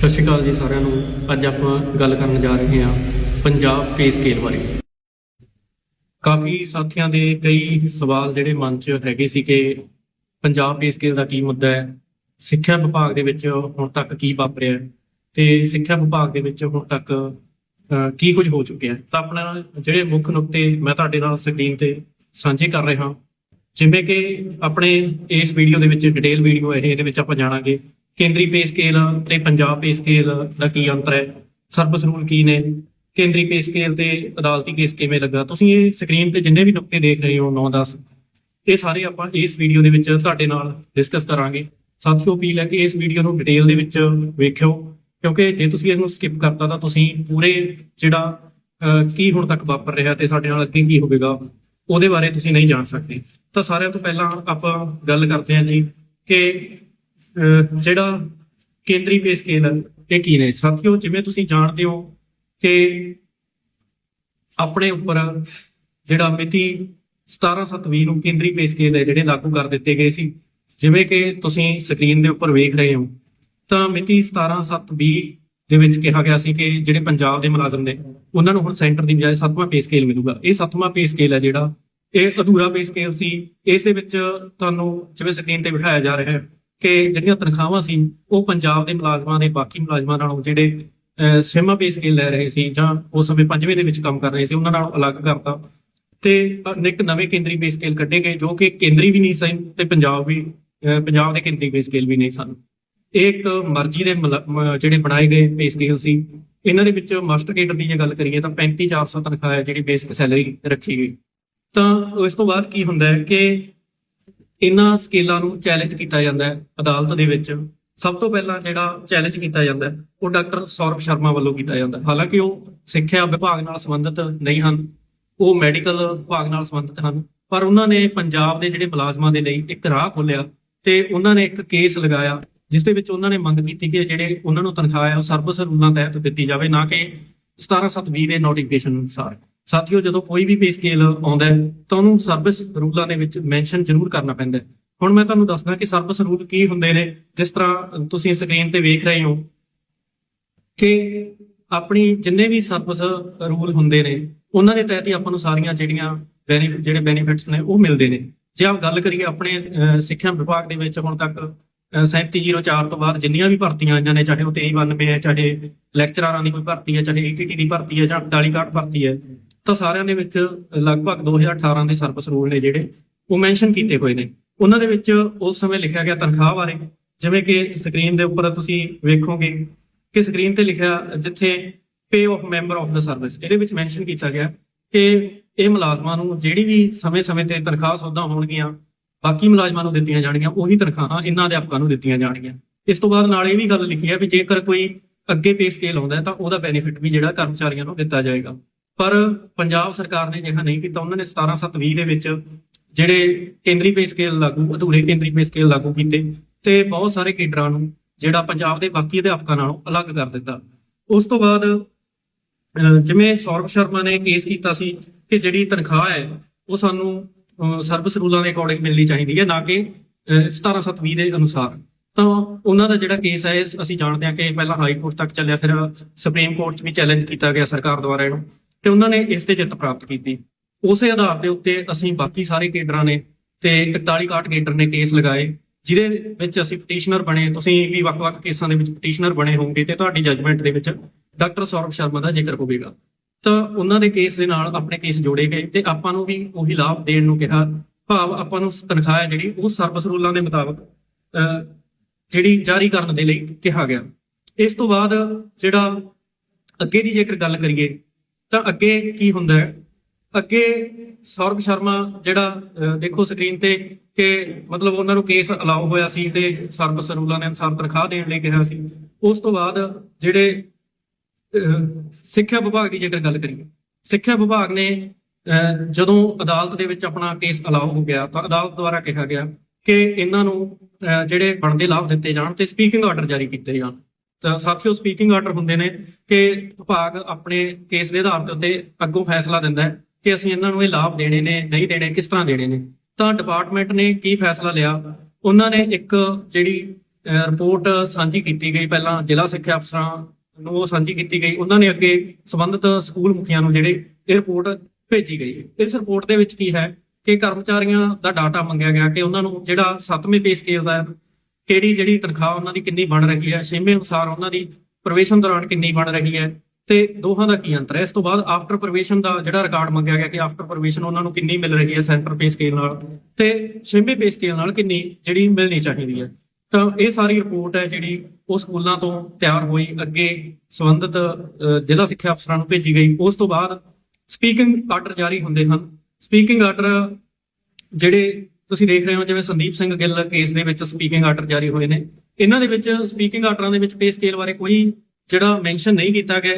ਸਤਿ ਸ਼੍ਰੀ ਅਕਾਲ ਜੀ ਸਾਰਿਆਂ ਨੂੰ। ਅੱਜ ਆਪਾਂ ਗੱਲ ਕਰਨ ਜਾ ਰਹੇ ਹਾਂ ਪੰਜਾਬ ਪੇ ਸਕੇਲ ਬਾਰੇ। ਕਾਫੀ ਸਾਥੀਆਂ ਦੇ ਕਈ ਸਵਾਲ ਜਿਹੜੇ ਮਨ 'ਚ ਹੈਗੇ ਸੀ ਕਿ ਪੰਜਾਬ ਪੇ ਸਕੇਲ ਦਾ ਕੀ ਮੁੱਦਾ ਹੈ? ਸਿੱਖਿਆ ਵਿਭਾਗ ਦੇ ਵਿੱਚ ਹੁਣ ਤੱਕ ਕੀ ਵਾਪਰਿਆ ਹੈ? ਤੇ ਸਿੱਖਿਆ ਵਿਭਾਗ ਦੇ ਵਿੱਚ ਹੁਣ ਤੱਕ ਕੀ ਕੁਝ ਹੋ ਚੁੱਕਿਆ ਤਾਂ ਆਪਣਾ ਜਿਹੜੇ ਮੁੱਖ ਨੁਕਤੇ ਮੈਂ ਤੁਹਾਡੇ ਨਾਲ ਸਕਰੀਨ ਤੇ ਸਾਂਝੇ ਕਰ ਰਿਹਾ ਜਿਵੇਂ ਕਿ ਆਪਣੇ ਇਸ ਵੀਡੀਓ ਦੇ ਵਿੱਚ, ਡਿਟੇਲ ਵੀਡੀਓ ਹੈ, ਇਹਦੇ ਵਿੱਚ ਆਪਾਂ ਜਾਣਾਂਗੇ ਕੇਂਦਰੀ ਪੇ ਸਕੇਲ ਤੇ ਪੰਜਾਬ ਪੇ ਸਕੇਲ ਦਾ ਕੀ ਅੰਤਰ ਹੈ? ਸਰਵਿਸ ਰੂਲ ਕੀ ਨੇ? ਕੇਂਦਰੀ ਪੇ ਸਕੇਲ ਤੇ ਅਦਾਲਤੀ ਕੇਸ ਕਿਵੇਂ ਲੱਗਾ? ਤੁਸੀਂ ਇਹ ਸਕਰੀਨ ਤੇ ਜਿੰਨੇ ਵੀ ਨੁਕਤੇ ਦੇਖ ਰਹੇ ਹੋ 9-10 ਇਹ ਸਾਰੇ ਆਪਾਂ ਇਸ ਵੀਡੀਓ ਦੇ ਵਿੱਚ ਤੁਹਾਡੇ ਨਾਲ ਡਿਸਕਸ ਕਰਾਂਗੇ। ਸਾਥੀਓ ਅਪੀਲ ਹੈ ਕਿ ਇਸ ਵੀਡੀਓ ਨੂੰ ਡਿਟੇਲ ਦੇ ਵਿੱਚ ਵੇਖਿਓ ਕਿਉਂਕਿ ਜੇ ਤੁਸੀਂ ਇਹਨੂੰ ਸਕਿਪ ਕਰਤਾ ਤਾਂ ਤੁਸੀਂ ਪੂਰੇ ਜਿਹੜਾ ਅਹ, ਕੀ ਹੁਣ ਤੱਕ ਵਾਪਰ ਰਿਹਾ ਤੇ ਸਾਡੇ ਨਾਲ ਅੱਗੇ ਕੀ ਹੋਵੇਗਾ ਉਹਦੇ ਬਾਰੇ ਤੁਸੀਂ ਨਹੀਂ ਜਾਣ ਸਕਦੇ। ਤਾਂ ਸਾਰਿਆਂ ਤੋਂ ਪਹਿਲਾਂ ਆਪਾਂ ਗੱਲ ਕਰਦੇ ਹਾਂ ਜੀ ਕਿ ਜਿਹੜਾ ਕੇਂਦਰੀ ਪੇ ਸਕੇਲ ਹੈ, ਇਹ ਕੀ ਨੇ? ਸਾਥੀਓ, ਜਿਵੇਂ ਤੁਸੀਂ ਜਾਣਦੇ ਹੋ ਕਿ ਆਪਣੇ ਉੱਪਰ ਜਿਹੜਾ ਮਿਤੀ 17/7/20 ਨੂੰ ਕੇਂਦਰੀ ਪੇ ਸਕੇਲ ਹੈ, ਜਿਹੜੇ ਲਾਗੂ ਕਰ ਦਿੱਤੇ ਗਏ ਸੀ, ਜਿਵੇਂ ਕਿ ਤੁਸੀਂ ਸਕਰੀਨ ਦੇ ਉੱਪਰ ਵੇਖ ਰਹੇ ਹੋ, ਤਾਂ ਮਿਤੀ 17/7/20 ਦੇ ਵਿੱਚ ਕਿਹਾ ਗਿਆ ਸੀ ਕਿ ਜਿਹੜੇ ਪੰਜਾਬ ਦੇ ਮੁਲਾਜ਼ਮ ਨੇ, ਉਹਨਾਂ ਨੂੰ ਹੁਣ ਸੈਂਟਰ ਦੀ ਬਜਾਏ ਸੱਤਵਾਂ ਪੇ ਸਕੇਲ ਮਿਲੂਗਾ। ਇਹ ਸੱਤਵਾਂ ਪੇ ਸਕੇਲ ਹੈ ਜਿਹੜਾ, ਇਹ ਅਧੂਰਾ ਪੇ ਸਕੇਲ ਸੀ। ਇਸ ਦੇ ਵਿੱਚ ਤੁਹਾਨੂੰ ਜਿਵੇਂ ਸਕਰੀਨ ਤੇ ਬਿਠਾਇਆ ਜਾ ਰਿਹਾ ਹੈ ਕਿ ਜਿਹੜੀਆਂ ਤਨਖਾਹਾਂ ਸੀ ਉਹ ਪੰਜਾਬ ਦੇ ਮੁਲਾਜ਼ਮਾਂ ਦੇ ਬਾਕੀ ਮੁਲਾਜ਼ਮਾਂ ਨਾਲੋਂ ਜਿਹੜੇ ਅਹ, ਪੇ ਸਕੇਲ ਲੈ ਰਹੇ ਸੀ ਜਾਂ ਉਸ ਸਮੇਂ ਪੰਜਵੇਂ ਦੇ ਵਿੱਚ ਕੰਮ ਕਰ ਰਹੇ ਸੀ ਉਹਨਾਂ ਨਾਲੋਂ ਅਲੱਗ ਕਰਤਾ। ਤੇ ਇੱਕ ਨਵੇਂ ਕੇਂਦਰੀ ਪੇ ਸਕੇਲ ਕੱਢੇ ਗਏ ਜੋ ਕਿ ਕੇਂਦਰੀ ਵੀ ਨਹੀਂ ਸਨ ਤੇ ਪੰਜਾਬ ਵੀ ਪੰਜਾਬ ਦੇ ਕੇਂਦਰੀ ਪੇ ਸਕੇਲ ਵੀ ਨਹੀਂ ਸਨ। ਇਹ ਇੱਕ ਮਰਜ਼ੀ ਦੇ ਮੁਲਾ- ਜਿਹੜੇ ਬਣਾਏ ਗਏ ਪੇ ਸਕੇਲ ਸੀ ਇਹਨਾਂ ਦੇ ਵਿੱਚ ਮਾਸਟਰ ਕੇਡਰ ਦੀ ਜੇ ਗੱਲ ਕਰੀਏ ਤਾਂ 35400 ਤਨਖਾਹ ਹੈ ਜਿਹੜੀ ਬੇਸਿਕ ਸੈਲਰੀ ਰੱਖੀ ਗਈ। ਤਾਂ ਇਸ ਤੋਂ ਬਾਅਦ ਕੀ ਹੁੰਦਾ ਹੈ ਕਿ ਇਹਨਾਂ ਸਕੇਲਾਂ ਨੂੰ ਚੈਲੰਜ ਕੀਤਾ ਜਾਂਦਾ ਹੈ ਅਦਾਲਤ ਦੇ ਵਿੱਚ। ਸਭ ਤੋਂ ਪਹਿਲਾਂ ਜਿਹੜਾ ਚੈਲੰਜ ਕੀਤਾ ਜਾਂਦਾ ਉਹ ਡਾਕਟਰ ਸੌਰਵ ਸ਼ਰਮਾ ਵੱਲੋਂ ਕੀਤਾ ਜਾਂਦਾ ਹਾਲਾਂਕਿ ਉਹ ਸਿੱਖਿਆ ਵਿਭਾਗ ਨਾਲ ਸੰਬੰਧਿਤ ਨਹੀਂ ਹਨ, ਉਹ ਮੈਡੀਕਲ ਵਿਭਾਗ ਨਾਲ ਸੰਬੰਧਿਤ ਹਨ, ਪਰ ਉਹਨਾਂ ਨੇ ਪੰਜਾਬ ਦੇ ਜਿਹੜੇ ਮੁਲਾਜ਼ਮਾਂ ਦੇ ਲਈ ਇੱਕ ਰਾਹ ਖੋਲ੍ਹਿਆ ਤੇ ਉਹਨਾਂ ਨੇ ਇੱਕ ਕੇਸ ਲਗਾਇਆ, ਜਿਸ ਦੇ ਵਿੱਚ ਉਹਨਾਂ ਨੇ ਮੰਗ ਕੀਤੀ ਕਿ ਜਿਹੜੇ ਉਹਨਾਂ ਨੂੰ ਤਨਖਾਹ ਹੈ, ਉਹ ਸਰਵਿਸ ਰੂਲਾਂ ਤਹਿਤ ਦਿੱਤੀ ਜਾਵੇ, ਨਾ ਕਿ 17720 ਦੇ ਨੋਟੀਫਿਕੇਸ਼ਨ ਅਨੁਸਾਰ। ਸਾਥੀਓ ਜਦੋਂ ਕੋਈ ਵੀ ਪੇ ਸਕੇਲ ਆਉਂਦਾ ਹੈ ਤਾਂ ਉਹਨੂੰ ਸਰਵਿਸ ਰੂਲਾਂ ਦੇ ਵਿੱਚ ਮੈਂਸ਼ਨ ਜ਼ਰੂਰ ਕਰਨਾ ਪੈਂਦਾ ਹੁਣ ਮੈਂ ਤੁਹਾਨੂੰ ਦੱਸਦਾ ਕਿ ਸਰਵਿਸ ਰੂਲ ਕੀ ਹੁੰਦੇ ਨੇ ਜਿਸ ਤਰ੍ਹਾਂ ਤੁਸੀਂ ਸਕਰੀਨ ਤੇ ਵੇਖ ਰਹੇ ਹੋ ਕਿ ਆਪਣੀ ਜਿੰਨੇ ਵੀ ਸਰਵਿਸ ਰੂਲ ਹੁੰਦੇ ਨੇ ਉਹਨਾਂ ਦੇ ਤਹਿਤ ਹੀ ਆਪਾਂ ਨੂੰ ਸਾਰੀਆਂ ਜਿਹੜੀਆਂ ਬੈਨੀਫਿਟ ਜਿਹੜੇ ਬੈਨੀਫਿਟਸ ਨੇ ਉਹ ਮਿਲਦੇ ਨੇ। ਜੇ ਆਪ ਗੱਲ ਕਰੀਏ ਆਪਣੇ ਸਿੱਖਿਆ ਵਿਭਾਗ ਦੇ ਵਿੱਚ ਹੁਣ ਤੱਕ ਅਹ, 3704 ਤੋਂ ਬਾਅਦ ਜਿੰਨੀਆਂ ਵੀ ਭਰਤੀਆਂ ਆਈਆਂ ਨੇ ਚਾਹੇ ਉਹ 2392 ਹੈ ਚਾਹੇ ਲੈਕਚਰਾਰਾਂ ਦੀ ਕੋਈ ਭਰਤੀ ਹੈ ਚਾਹੇ ਈਟੀਟੀ ਦੀ ਭਰਤੀ ਹੈ ਜਾਂ 48 ਕਾਰਡ ਭਰਤੀ ਹੈ ਤਾਂ ਸਾਰਿਆਂ ਦੇ ਵਿੱਚ ਲਗਭਗ 2018 ਦੇ ਸਰਵਿਸ ਰੂਲ ਨੇ ਜਿਹੜੇ, ਉਹ ਮੈਂਸ਼ਨ ਕੀਤੇ ਹੋਏ ਨੇ। ਉਹਨਾਂ ਦੇ ਵਿੱਚ ਉਸ ਸਮੇਂ ਲਿਖਿਆ ਗਿਆ ਤਨਖਾਹ ਬਾਰੇ, ਜਿਵੇਂ ਕਿ ਸਕਰੀਨ ਦੇ ਉੱਪਰ ਤੁਸੀਂ ਵੇਖੋਗੇ ਕਿ ਸਕਰੀਨ ਤੇ ਲਿਖਿਆ ਜਿੱਥੇ ਪੇ of member of the service ਇਹਦੇ ਵਿੱਚ ਮੈਂਸ਼ਨ ਕੀਤਾ ਗਿਆ ਕਿ ਇਹ ਮੁਲਾਜ਼ਮਾਂ ਨੂੰ ਜਿਹੜੀ ਵੀ ਸਮੇਂ-ਸਮੇਂ ਤੇ ਤਨਖਾਹ ਸੌਦਾ ਹੋਣਗੀਆਂ, ਬਾਕੀ ਮੁਲਾਜ਼ਮਾਂ ਨੂੰ ਦਿੱਤੀਆਂ ਜਾਣਗੀਆਂ, ਉਹੀ ਤਨਖਾਹਾਂ ਇਹਨਾਂ ਅਧਿਆਪਕਾਂ ਨੂੰ ਦਿੱਤੀਆਂ ਜਾਣਗੀਆਂ। ਇਸ ਤੋਂ ਬਾਅਦ ਨਾਲ ਇਹ ਵੀ ਗੱਲ ਲਿਖੀ ਹੈ ਵੀ ਜੇਕਰ ਕੋਈ ਅੱਗੇ ਪੇ ਸਕੇਲ ਆਉਂਦਾ ਤਾਂ ਉਹਦਾ ਬੈਨੀਫਿਟ ਵੀ ਜਿਹੜਾ ਕਰਮਚਾਰੀਆਂ ਨੂੰ ਦਿੱਤਾ ਜਾਏਗਾ। ਪਰ ਪੰਜਾਬ ਸਰਕਾਰ ਨੇ ਅਜਿਹਾ ਨਹੀਂ ਕੀਤਾ। ਉਹਨਾਂ ਨੇ 17720 ਦੇ ਵਿੱਚ ਜਿਹੜੇ ਕੇਂਦਰੀ ਪੇ ਸਕੇਲ ਲਾਗੂ, ਅਧੂਰੇ ਕੇਂਦਰੀ ਪੇ ਸਕੇਲ ਲਾਗੂ ਕੀਤੇ ਤੇ ਬਹੁਤ ਸਾਰੇ ਕੇਡਰਾਂ ਨੂੰ ਜਿਹੜਾ ਪੰਜਾਬ ਦੇ ਬਾਕੀ ਅਧਿਆਪਕਾਂ ਨਾਲੋਂ ਅਲੱਗ ਕਰ ਦਿੱਤਾ। ਉਸ ਤੋਂ ਬਾਅਦ ਜਿਵੇਂ ਸੌਰਵ ਸ਼ਰਮਾ ਨੇ ਕੇਸ ਕੀਤਾ ਸੀ ਕਿ ਜਿਹੜੀ ਤਨਖਾਹ ਹੈ, ਉਹ ਸਾਨੂੰ ਸਰਵਿਸ ਰੂਲਾਂ ਦੇ ਅਕੋਰਡਿੰਗ ਮਿਲਣੀ ਚਾਹੀਦੀ ਹੈ, ਨਾ ਕਿ, ਅਹ 17720 ਦੇ ਅਨੁਸਾਰ। ਤਾਂ ਉਹਨਾਂ ਦਾ ਜਿਹੜਾ ਕੇਸ ਹੈ ਇਹ ਅਸੀਂ ਜਾਣਦੇ ਹਾਂ ਕਿ ਪਹਿਲਾਂ ਹਾਈ ਕੋਰਟ ਤੱਕ ਚੱਲਿਆ, ਫਿਰ ਸੁਪਰੀਮ ਕੋਰਟ 'ਚ ਵੀ ਚੈਲੰਜ ਕੀਤਾ ਗਿਆ ਸਰਕਾਰ ਦੁਆਰਾ ਇਹਨੂੰ। ਤੇ ਉਹਨਾਂ ਨੇ ਇਸ ਤੇ ਜਿੱਤ ਪ੍ਰਾਪਤ ਕੀਤੀ। ਉਸੇ ਆਧਾਰ ਦੇ ਉੱਤੇ ਅਸੀਂ ਬਾਕੀ ਸਾਰੇ ਕੇਡਰਾਂ ਨੇ ਤੇ 41 ਕਾਟ ਕੇਡਰ ਨੇ ਕੇਸ ਲਗਾਏ ਜਿਹਦੇ ਵਿੱਚ ਅਸੀਂ ਪਟੀਸ਼ਨਰ ਬਣੇ ਤੁਸੀਂ ਵੀ ਵੱਖ-ਵੱਖ ਕੇਸਾਂ ਦੇ ਵਿੱਚ ਪਟੀਸ਼ਨਰ ਬਣੇ ਹੋਵੋਗੇ ਤੇ ਤੁਹਾਡੀ ਜੱਜਮੈਂਟ ਦੇ ਵਿੱਚ ਡਾਕਟਰ ਸੌਰਵ ਸ਼ਰਮਾ ਦਾ ਜ਼ਿਕਰ ਹੋਵੇਗਾ। ਤਾਂ ਉਹਨਾਂ ਦੇ ਕੇਸ ਦੇ ਨਾਲ ਆਪਣੇ ਕੇਸ ਜੋੜੇ ਗਏ ਤੇ ਆਪਾਂ ਨੂੰ ਵੀ ਉਹੀ ਲਾਭ ਦੇਣ ਨੂੰ ਕਿਹਾ। ਭਾਵ ਆਪਾਂ ਨੂੰ ਤਨਖਾਹ ਹੈ ਜਿਹੜੀ ਉਹ ਸਰਵਿਸ ਰੂਲਾਂ ਦੇ ਮੁਤਾਬਕ ਅਹ, ਜਿਹੜੀ ਜਾਰੀ ਕਰਨ ਦੇ ਲਈ ਕਿਹਾ ਗਿਆ। ਇਸ ਤੋਂ ਬਾਅਦ ਜਿਹੜਾ ਅੱਗੇ ਦੀ ਜੇਕਰ ਗੱਲ ਕਰੀਏ ਤਾਂ ਅੱਗੇ ਕੀ ਹੁੰਦਾ ਹੈ? ਅੱਗੇ ਸੌਰਵ ਸ਼ਰਮਾ ਜਿਹੜਾ ਦੇਖੋ ਸਕਰੀਨ ਤੇ ਕਿ ਮਤਲਬ ਉਹਨਾਂ ਨੂੰ ਕੇਸ ਅਲਾਉ ਹੋਇਆ ਸੀ ਤੇ ਸਰਬ ਰੂਲਾਂ ਦੇ ਅਨੁਸਾਰ ਤਨਖਾਹ ਦੇਣ ਲਈ ਕਿਹਾ ਸੀ। ਉਸ ਤੋਂ ਬਾਅਦ ਜਿਹੜੇ ਸਿੱਖਿਆ ਵਿਭਾਗ ਦੀ ਜੇਕਰ ਗੱਲ ਕਰੀਏ ਸਿੱਖਿਆ ਵਿਭਾਗ ਨੇ ਅਹ, ਜਦੋਂ ਅਦਾਲਤ ਦੇ ਵਿੱਚ ਆਪਣਾ ਕੇਸ ਅਲਾਉ ਹੋ ਗਿਆ ਤਾਂ ਅਦਾਲਤ ਦੁਆਰਾ ਕਿਹਾ ਗਿਆ ਕਿ ਇਹਨਾਂ ਨੂੰ ਅਹ, ਜਿਹੜੇ ਬਣਦੇ ਲਾਭ ਦਿੱਤੇ ਜਾਣ ਤੇ ਸਪੀਕਿੰਗ ਆਰਡਰ ਜਾਰੀ ਕੀਤੇ ਜਾਣ। ਤਾਂ ਸਾਥੀਓ ਸਪੀਕਿੰਗ ਆਰਡਰ ਹੁੰਦੇ ਨੇ ਕਿ ਵਿਭਾਗ ਆਪਣੇ ਕੇਸ ਦੇ ਆਧਾਰ ਦੇ ਉੱਤੇ ਅੱਗੋਂ ਫੈਸਲਾ ਦਿੰਦਾ ਹੈ ਕਿ ਅਸੀਂ ਇਹਨਾਂ ਨੂੰ ਇਹ ਲਾਭ ਦੇਣੇ ਨੇ, ਨਹੀਂ ਦੇਣੇ, ਕਿਸ ਤਰ੍ਹਾਂ ਦੇਣੇ ਨੇ। ਤਾਂ ਡਿਪਾਰਟਮੈਂਟ ਨੇ ਕੀ ਫੈਸਲਾ ਲਿਆ? ਉਹਨਾਂ ਨੇ ਇੱਕ ਜਿਹੜੀ ਰਿਪੋਰਟ ਸਾਂਝੀ ਕੀਤੀ ਗਈ, ਪਹਿਲਾਂ ਜ਼ਿਲ੍ਹਾ ਸਿੱਖਿਆ ਅਫਸਰਾਂ ਨੂੰ ਉਹ ਸਾਂਝੀ ਕੀਤੀ ਗਈ। ਉਹਨਾਂ ਨੇ ਅੱਗੇ ਸੰਬੰਧਿਤ ਸਕੂਲ ਮੁਖੀਆਂ ਨੂੰ ਜਿਹੜੇ ਇਹ ਰਿਪੋਰਟ ਭੇਜੀ ਗਈ। ਇਸ ਰਿਪੋਰਟ ਦੇ ਵਿੱਚ ਕੀ ਹੈ ਕਿ ਕਰਮਚਾਰੀਆਂ ਦਾ ਡਾਟਾ ਮੰਗਿਆ ਗਿਆ ਕਿ ਉਹਨਾਂ ਨੂੰ ਜਿਹੜਾ 7ਵੇਂ ਪੇ ਸਕੇਲ ਦਾ ਕਿਹੜੀ ਜਿਹੜੀ ਤਨਖਾਹ ਉਹਨਾਂ ਦੀ ਕਿੰਨੀ ਬਣ ਰਹੀ ਹੈ 6ਵੇਂ ਅਨੁਸਾਰ ਉਹਨਾਂ ਦੀ ਪ੍ਰਵੇਸ਼ਨ ਦੌਰਾਨ ਕਿੰਨੀ ਬਣ ਰਹੀ ਹੈ ਤੇ ਦੋਹਾਂ ਦਾ ਕੀ ਅੰਤਰ ਹੈ? ਇਸ ਤੋਂ ਬਾਅਦ ਆਫਟਰ ਪ੍ਰੋਵੇਸ਼ਨ ਦਾ ਜਿਹੜਾ ਰਿਕਾਰਡ ਮੰਗਿਆ ਗਿਆ ਕਿ ਆਫਟਰ ਪ੍ਰੋਵੇਸ਼ਨ ਉਹਨਾਂ ਨੂੰ ਕਿੰਨੀ ਮਿਲ ਰਹੀ ਹੈ ਸੈਂਟਰ ਪੇ ਸਕੇਲ ਨਾਲ ਤੇ 6ਵੇਂ ਪੇ ਸਕੇਲ ਨਾਲ ਕਿੰਨੀ ਜਿਹੜੀ ਮਿਲਣੀ ਚਾਹੀਦੀ ਹੈ। ਤਾਂ ਇਹ ਸਾਰੀ ਰਿਪੋਰਟ ਹੈ ਜਿਹੜੀ ਉਹ ਸਕੂਲਾਂ ਤੋਂ ਤਿਆਰ ਹੋਈ, ਅੱਗੇ ਸੰਬੰਧਿਤ ਜ਼ਿਲ੍ਹਾ ਸਿੱਖਿਆ ਅਫਸਰਾਂ ਨੂੰ ਭੇਜੀ ਗਈ। ਉਸ ਤੋਂ ਬਾਅਦ ਸਪੀਕਿੰਗ ਆਰਡਰ ਜਾਰੀ ਹੁੰਦੇ ਹਨ। ਸਪੀਕਿੰਗ ਆਰਡਰ ਜਿਹੜੇ ਤੁਸੀਂ ਦੇਖ ਰਹੇ ਹੋ ਜਿਵੇਂ ਸੰਦੀਪ ਸਿੰਘ ਗਿੱਲ ਕੇਸ ਦੇ ਵਿੱਚ ਸਪੀਕਿੰਗ ਆਰਡਰ ਜਾਰੀ ਹੋਏ ਨੇ। ਇਹਨਾਂ ਦੇ ਵਿੱਚ ਸਪੀਕਿੰਗ ਆਰਡਰਾਂ ਦੇ ਵਿੱਚ ਪੇ ਸਕੇਲ ਬਾਰੇ ਕੋਈ ਜਿਹੜਾ ਮੈਂਸ਼ਨ ਨਹੀਂ ਕੀਤਾ ਗਿਆ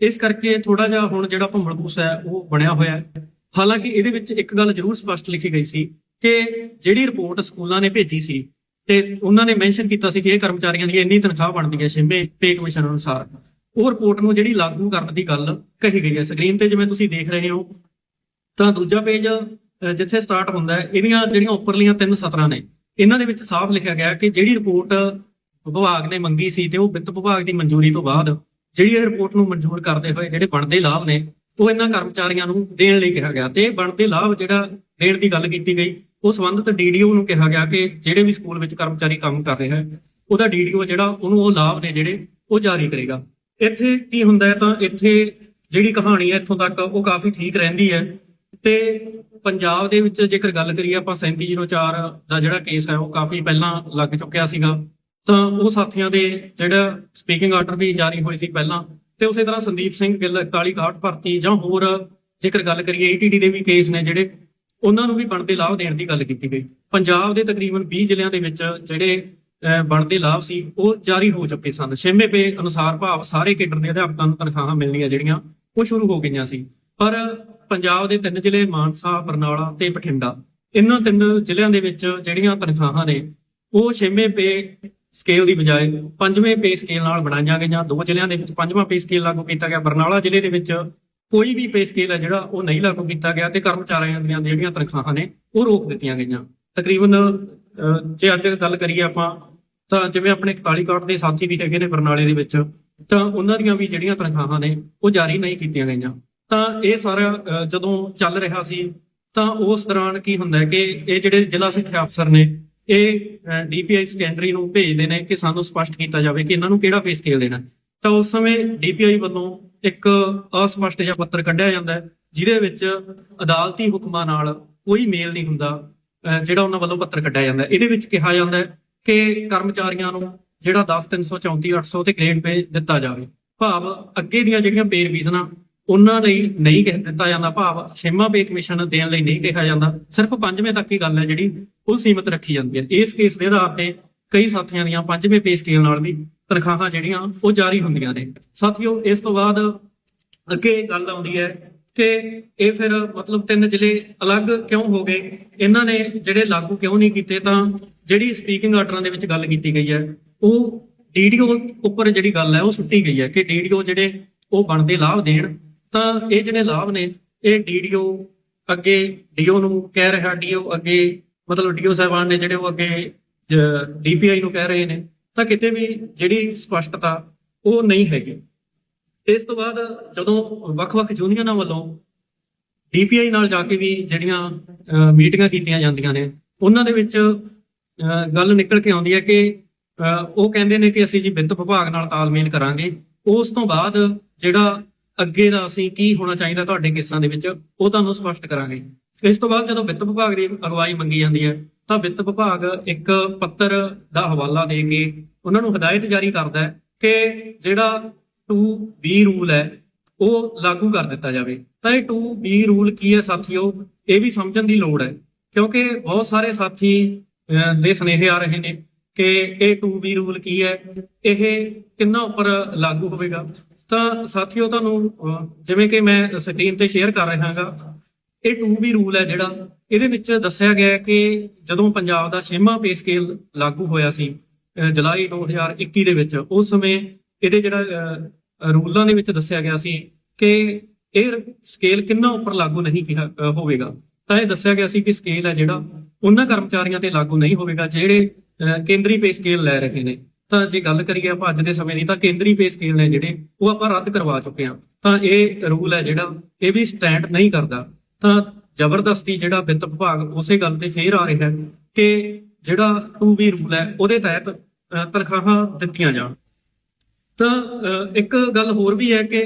ਇਸ ਕਰਕੇ ਥੋੜਾ ਜਿਹਾ ਹੁਣ ਜਿਹੜਾ ਭੰਬਲਪੂਸ ਹੈ, ਉਹ ਬਣਿਆ ਹੋਇਆ ਹੈ। ਹਾਲਾਂਕਿ ਇਹਦੇ ਵਿੱਚ ਇੱਕ ਗੱਲ ਜ਼ਰੂਰ ਸਪਸ਼ਟ ਲਿਖੀ ਗਈ ਸੀ ਕਿ ਜਿਹੜੀ ਰਿਪੋਰਟ ਸਕੂਲਾਂ ਨੇ ਭੇਜੀ ਸੀ ਤੇ ਉਹਨਾਂ ਨੇ ਮੈਂਸ਼ਨ ਕੀਤਾ ਸੀ ਕਿ ਇਹ ਕਰਮਚਾਰੀਆਂ ਦੀ ਇੰਨੀ ਤਨਖਾਹ ਬਣਦੀ ਹੈ ਛੇਵੇਂ ਪੇ ਕਮਿਸ਼ਨ ਅਨੁਸਾਰ। ਉਹ ਰਿਪੋਰਟ ਨੂੰ ਜਿਹੜੀ ਲਾਗੂ ਕਰਨ ਦੀ ਗੱਲ ਕਹੀ ਗਈ ਹੈ। ਸਕਰੀਨ ਤੇ ਜਿਵੇਂ ਤੁਸੀਂ ਦੇਖ ਰਹੇ ਹੋ, ਤਾਂ ਦੂਜਾ ਪੇਜ ਜਿੱਥੇ ਸਟਾਰਟ ਹੁੰਦਾ ਹੈ, ਇਹਦੀਆਂ ਜਿਹੜੀਆਂ ਉੱਪਰਲੀਆਂ ਤਿੰਨ ਸਤਰਾਂ ਨੇ, ਇਹਨਾਂ ਦੇ ਵਿੱਚ ਸਾਫ਼ ਲਿਖਿਆ ਗਿਆ ਕਿ ਜਿਹੜੀ ਰਿਪੋਰਟ ਵਿਭਾਗ ਨੇ ਮੰਗੀ ਸੀ ਤੇ ਉਹ ਵਿੱਤ ਵਿਭਾਗ ਦੀ ਮਨਜ਼ੂਰੀ ਤੋਂ ਬਾਅਦ ਜਿਹੜੀ ਇਹ ਰਿਪੋਰਟ ਨੂੰ ਮਨਜ਼ੂਰ ਕਰਦੇ ਹੋਏ ਜਿਹੜੇ ਬਣਦੇ ਲਾਭ ਨੇ, ਉਹ ਇਹਨਾਂ ਕਰਮਚਾਰੀਆਂ ਨੂੰ ਦੇਣ ਲਈ ਕਿਹਾ ਗਿਆ। ਤੇ ਬਣਦੇ ਲਾਭ ਜਿਹੜਾ ਦੇਣ ਦੀ ਗੱਲ ਕੀਤੀ ਗਈ, ਉਹ ਸੰਬੰਧਿਤ ਡੀਡੀਓ ਨੂੰ ਕਿਹਾ ਗਿਆ ਕਿ ਜਿਹੜੇ ਵੀ ਸਕੂਲ ਵਿੱਚ ਕਰਮਚਾਰੀ ਕੰਮ ਕਰ ਰਿਹਾ ਹੈ, ਉਹਦਾ ਡੀਡੀਓ ਜਿਹੜਾ, ਉਹਨੂੰ ਉਹ ਲਾਭ ਨੇ ਜਿਹੜੇ ਉਹ ਜਾਰੀ ਕਰੇਗਾ। ਇੱਥੇ ਕੀ ਹੁੰਦਾ ਹੈ ਤਾਂ ਇੱਥੇ ਜਿਹੜੀ ਕਹਾਣੀ ਹੈ, ਇੱਥੋਂ ਤੱਕ ਉਹ ਕਾਫੀ ਠੀਕ ਰਹਿੰਦੀ ਹੈ। ਤੇ ਪੰਜਾਬ ਦੇ ਵਿੱਚ ਜੇਕਰ ਗੱਲ ਕਰੀਏ ਆਪਾਂ 3704 ਦਾ ਜਿਹੜਾ ਕੇਸ ਹੈ, ਉਹ ਕਾਫੀ ਪਹਿਲਾਂ ਲੱਗ ਚੁੱਕਿਆ ਸੀਗਾ। ਤਾਂ ਉਹ ਸਾਥੀਆਂ ਦੇ ਜਿਹੜਾ ਸਪੀਕਿੰਗ ਆਰਡਰ ਵੀ ਜਾਰੀ ਹੋਈ ਸੀ ਪਹਿਲਾਂ, ਤੇ ਉਸੇ ਤਰ੍ਹਾਂ ਸੰਦੀਪ ਸਿੰਘ ਗਿੱਲ 4161 ਭਰਤੀ ਜਾਂ ਹੋਰ, ਜੇਕਰ ਗੱਲ ਕਰੀਏ ਈਟੀਡੀ ਦੇ ਵੀ ਕੇਸ ਨੇ ਜਿਹੜੇ, ਉਹਨਾਂ ਨੂੰ ਵੀ ਬਣਦੇ ਲਾਭ ਦੇਣ ਦੀ ਗੱਲ ਕੀਤੀ ਗਈ। ਪੰਜਾਬ ਦੇ ਤਕਰੀਬਨ 20 ਜ਼ਿਲ੍ਹਿਆਂ ਦੇ ਵਿੱਚ ਜਿਹੜੇ ਬਣਦੇ ਲਾਭ ਸੀ, ਉਹ ਜਾਰੀ ਹੋ ਚੁੱਕੇ ਸਨ। ਛੇਵੇਂ ਪੇ ਅਨੁਸਾਰ ਭਾਵ ਸਾਰੇ ਕੇਡਰ ਦੇ ਅਧਿਆਪਕਾਂ ਨੂੰ ਤਨਖਾਹਾਂ ਮਿਲਣੀਆਂ ਜਿਹੜੀਆਂ, ਉਹ ਸ਼ੁਰੂ ਹੋ ਗਈਆਂ ਸੀ। ਪਰ ਪੰਜਾਬ ਦੇ ਤਿੰਨ ਜ਼ਿਲ੍ਹੇ ਮਾਨਸਾ, ਬਰਨਾਲਾ ਤੇ ਬਠਿੰਡਾ। ਇਹਨਾਂ ਤਿੰਨ ਜ਼ਿਲ੍ਹਿਆਂ ਦੇ ਵਿੱਚ ਜਿਹੜੀਆਂ ਤਨਖਾਹਾਂ ਨੇ, ਉਹ ਛੇਵੇਂ ਪੇ ਸਕੇਲ ਦੀ ਬਜਾਏ ਪੰਜਵੇਂ ਪੇ ਸਕੇਲ ਨਾਲ ਬਣਾਈਆਂ ਗਈਆਂ। ਦੋ ਜ਼ਿਲ੍ਹਿਆਂ ਦੇ ਵਿੱਚ ਪੰਜਵਾਂ ਪੇ ਸਕੇਲ ਲਾਗੂ ਕੀਤਾ ਗਿਆ। ਬਰਨਾਲਾ ਜ਼ਿਲ੍ਹੇ ਦੇ ਵਿੱਚ ਕੋਈ ਵੀ ਪੇ ਸਕੇਲ ਹੈ ਜਿਹੜਾ, ਉਹ ਨਹੀਂ ਲਾਗੂ ਕੀਤਾ ਗਿਆ ਤੇ ਕਰਮਚਾਰੀਆਂ ਦੀਆਂ ਜਿਹੜੀਆਂ ਤਨਖਾਹਾਂ ਨੇ, ਉਹ ਰੋਕ ਦਿੱਤੀਆਂ ਗਈਆਂ। ਤਕਰੀਬਨ ਜੇ ਅੱਜ ਗੱਲ ਕਰੀਏ ਆਪਾਂ, ਤਾਂ ਜਿਵੇਂ ਆਪਣੇ 41 ਕਾਟ ਦੇ ਸਾਥੀ ਵੀ ਹੈਗੇ ਨੇ ਬਰਨਾਲੇ ਦੇ ਵਿੱਚ, ਤਾਂ ਉਹਨਾਂ ਦੀਆਂ ਵੀ ਜਿਹੜੀਆਂ ਤਨਖਾਹਾਂ ਨੇ, ਉਹ ਜਾਰੀ ਨਹੀਂ ਕੀਤੀਆਂ ਗਈਆਂ। ਤਾਂ ਇਹ ਸਾਰਾ ਜਦੋਂ ਚੱਲ ਰਿਹਾ ਸੀ, ਤਾਂ ਉਸ ਦੌਰਾਨ ਕੀ ਹੁੰਦਾ ਕਿ ਇਹ ਜਿਹੜੇ ਜ਼ਿਲ੍ਹਾ ਸਿੱਖਿਆ ਅਫਸਰ ਨੇ, ਇਹ ਡੀਪੀਆਈ ਸੈਕੰਡਰੀ ਨੂੰ ਭੇਜਦੇ ਨੇ ਕਿ ਸਾਨੂੰ ਸਪਸ਼ਟ ਕੀਤਾ ਜਾਵੇ ਕਿ ਇਹਨਾਂ ਨੂੰ ਕਿਹੜਾ ਫੇਸ ਸਕੇਲ ਦੇਣਾ ਤਾਂ ਉਸ ਸਮੇਂ ਡੀਪੀਆਈ ਵੱਲੋਂ ਇੱਕ ਅਸਪਸ਼ਟ ਜਿਹਾ ਪੱਤਰ ਕੱਢਿਆ ਜਾਂਦਾ ਹੈ, ਜਿਹਦੇ ਵਿੱਚ ਅਦਾਲਤੀ ਹੁਕਮਾਂ ਨਾਲ ਕੋਈ ਮੇਲ ਨਹੀਂ ਹੁੰਦਾ ਜਿਹੜਾ ਉਹਨਾਂ ਵੱਲੋਂ ਪੱਤਰ ਕੱਢਿਆ ਜਾਂਦਾ ਇਹਦੇ ਵਿੱਚ ਕਿਹਾ ਜਾਂਦਾ ਹੈ ਕਿ ਕਰਮਚਾਰੀਆਂ ਨੂੰ ਜਿਹੜਾ 10334 800 ਤੇ ਗ੍ਰੇਡ ਪੇ ਦਿੱਤਾ ਜਾਵੇ। ਭਾਵ ਅੱਗੇ ਦੀਆਂ ਜਿਹੜੀਆਂ ਪੇ ਰਿਵੀਜ਼ਨਾਂ ਉਹਨਾਂ ਲਈ ਨਹੀਂ ਕਹਿ ਦਿੱਤਾ ਜਾਂਦਾ, ਭਾਵ ਛੇਵਾਂ ਪੇ ਕਮਿਸ਼ਨ ਦੇਣ ਲਈ ਨਹੀਂ ਕਿਹਾ ਜਾਂਦਾ। ਸਿਰਫ ਪੰਜਵੇਂ ਤੱਕ ਹੀ ਗੱਲ ਹੈ ਜਿਹੜੀ, ਉਹ ਸੀਮਤ ਰੱਖੀ ਜਾਂਦੀ ਹੈ। ਇਸ ਕੇਸ ਦੇ ਆਧਾਰ ਤੇ ਕਈ ਸਾਥੀਆਂ ਦੀਆਂ ਪੰਜਵੇਂ ਪੇ ਸਕੇਲ ਨਾਲ ਵੀ ਤਨਖਾਹਾਂ ਜਿਹੜੀਆਂ, ਉਹ ਜਾਰੀ ਹੁੰਦੀਆਂ ਨੇ। ਸਾਥੀਓ, ਇਸ ਤੋਂ ਬਾਅਦ ਅੱਗੇ ਗੱਲ ਆਉਂਦੀ ਹੈ ਕਿ ਇਹ ਫਿਰ ਮਤਲਬ ਤਿੰਨ ਜ਼ਿਲ੍ਹੇ ਅਲੱਗ ਕਿਉਂ ਹੋ ਗਏ? ਇਹਨਾਂ ਨੇ ਜਿਹੜੇ ਲਾਗੂ ਕਿਉਂ ਨਹੀਂ ਕੀਤੇ? ਤਾਂ ਜਿਹੜੀ ਸਪੀਕਿੰਗ ਆਰਡਰਾਂ ਦੇ ਵਿੱਚ ਗੱਲ ਕੀਤੀ ਗਈ ਹੈ, ਉਹ ਡੀਡੀਓ ਉੱਪਰ ਜਿਹੜੀ ਗੱਲ ਹੈ, ਉਹ ਸੁੱਟੀ ਗਈ ਹੈ ਕਿ ਡੀਡੀਓ ਜਿਹੜੇ, ਉਹ ਬਣਦੇ ਲਾਭ ਦੇਣ। ਤਾਂ ਇਹ ਜਿਹੜੇ ਲਾਭ ਨੇ, ਇਹ ਡੀਡੀਓ ਅੱਗੇ ਡੀਓ ਨੂੰ ਕਹਿ ਰਿਹਾ ਡੀਓ ਅੱਗੇ ਮਤਲਬ ਡੀਓ ਸਾਹਿਬਾਨ ਨੇ ਜਿਹੜੇ ਉਹ ਅੱਗੇ ਡੀਪੀਆਈ ਨੂੰ ਕਹਿ ਰਹੇ ਨੇ, ਤਾਂ ਕਿਤੇ ਵੀ ਜਿਹੜੀ ਸਪਸ਼ਟਤਾ ਉਹ ਨਹੀਂ ਹੈਗੀ। ਇਸ ਤੋਂ ਬਾਅਦ ਜਦੋਂ ਵੱਖ-ਵੱਖ ਯੂਨੀਅਨਾਂ ਵੱਲੋਂ ਡੀਪੀਆਈ ਨਾਲ ਜਾ ਕੇ ਵੀ ਜਿਹੜੀਆਂ ਮੀਟਿੰਗਾਂ ਕੀਤੀਆਂ ਜਾਂਦੀਆਂ ਨੇ, ਉਹਨਾਂ ਦੇ ਵਿੱਚ ਗੱਲ ਨਿਕਲ ਕੇ ਆਉਂਦੀ ਹੈ ਕਿ ਉਹ ਕਹਿੰਦੇ ਨੇ ਕਿ ਅਸੀਂ ਜੀ ਵਿੱਤ ਵਿਭਾਗ ਨਾਲ ਤਾਲਮੇਲ ਕਰਾਂਗੇ। ਉਸ ਤੋਂ ਬਾਅਦ ਜਿਹੜਾ ਅੱਗੇ ਦਾ ਅਸੀਂ ਕੀ ਹੋਣਾ ਚਾਹੀਦਾ ਤੁਹਾਡੇ ਕੇਸਾਂ ਦੇ ਵਿੱਚ, ਉਹ ਤੁਹਾਨੂੰ ਸਪਸ਼ਟ ਕਰਾਂਗੇ। ਇਸ ਤੋਂ ਬਾਅਦ ਜਦੋਂ ਵਿੱਤ ਵਿਭਾਗ ਦੀ ਅਗਵਾਈ ਮੰਗੀ ਜਾਂਦੀ ਹੈ, ਤਾਂ ਵਿੱਤ ਵਿਭਾਗ ਇੱਕ ਪੱਤਰ ਦਾ ਹਵਾਲਾ ਦੇ ਕੇ ਉਹਨਾਂ ਨੂੰ ਹਦਾਇਤ ਜਾਰੀ ਕਰਦਾ ਹੈ ਕਿ ਜਿਹੜਾ 2B ਰੂਲ ਹੈ, ਉਹ ਲਾਗੂ ਕਰ ਦਿੱਤਾ ਜਾਵੇ। ਤਾਂ ਇਹ 2B ਰੂਲ ਕੀ ਹੈ ਸਾਥੀਓ? ਇਹ ਵੀ ਸਮਝਣ ਦੀ ਲੋੜ ਹੈ, ਕਿਉਂਕਿ ਬਹੁਤ ਸਾਰੇ ਸਾਥੀ ਦੇ ਸੁਨੇਹੇ ਆ ਰਹੇ ਨੇ ਕਿ ਇਹ 2B ਰੂਲ ਕੀ ਹੈ? ਇਹ ਕਿੰਨਾ ਉੱਪਰ ਲਾਗੂ ਹੋਵੇਗਾ? ਤਾਂ ਸਾਥੀਓ ਤੁਹਾਨੂੰ ਜਿਵੇਂ ਕਿ ਮੈਂ ਸਕਰੀਨ ਤੇ ਸ਼ੇਅਰ ਕਰ ਰਿਹਾ ਹਾਂਗਾ ਇਹ 2B ਰੂਲ ਹੈ ਜਿਹੜਾ ਇਹਦੇ ਵਿੱਚ ਦੱਸਿਆ ਗਿਆ ਕਿ ਜਦੋਂ ਪੰਜਾਬ ਦਾ ਛੇਵਾਂ ਪੇ ਸਕੇਲ ਲਾਗੂ ਹੋਇਆ ਸੀ ਅਹ, ਜੁਲਾਈ 2021 ਦੇ ਵਿੱਚ ਉਸ ਸਮੇਂ ਇਹਦੇ ਜਿਹੜਾ ਰੂਲਾਂ ਦੇ ਵਿੱਚ ਦੱਸਿਆ ਗਿਆ ਸੀ ਕਿ ਇਹ ਸਕੇਲ ਕਿੰਨਾ ਉੱਪਰ ਲਾਗੂ ਨਹੀਂ ਕਿਹਾ ਹੋਵੇਗਾ। ਤਾਂ ਇਹ ਦੱਸਿਆ ਗਿਆ ਸੀ ਕਿ ਸਕੇਲ ਹੈ ਜਿਹੜਾ ਉਹਨਾਂ ਕਰਮਚਾਰੀਆਂ ਤੇ ਲਾਗੂ ਨਹੀਂ ਹੋਵੇਗਾ ਜਿਹੜੇ ਕੇਂਦਰੀ ਪੇ ਸਕੇਲ ਲੈ ਰਹੇ ਨੇ। ਤਾਂ ਜੇ ਗੱਲ ਕਰੀਏ ਆਪਾਂ ਅੱਜ ਦੇ ਸਮੇਂ ਦੀ ਤਾਂ ਕੇਂਦਰੀ ਪੇ ਸਕੇਲ ਨੇ ਜਿਹੜੇ ਉਹ ਆਪਾਂ ਰੱਦ ਕਰਵਾ ਚੁੱਕੇ ਹਾਂ। ਤਾਂ ਇਹ ਰੂਲ ਹੈ ਜਿਹੜਾ ਇਹ ਵੀ ਸਟੈਂਡ ਨਹੀਂ ਕਰਦਾ। ਤਾਂ ਜ਼ਬਰਦਸਤੀ ਜਿਹੜਾ ਵਿੱਤ ਵਿਭਾਗ ਉਸੇ ਗੱਲ ਤੇ ਫੇਰ ਆ ਰਿਹਾ ਹੈ ਕਿ ਜਿਹੜਾ 2B ਰੂਲ ਹੈ ਉਹਦੇ ਤਹਿਤ ਤਨਖਾਹਾਂ ਦਿੱਤੀਆਂ ਜਾਣ। ਤਾਂ ਇੱਕ ਗੱਲ ਹੋਰ ਵੀ ਹੈ ਕਿ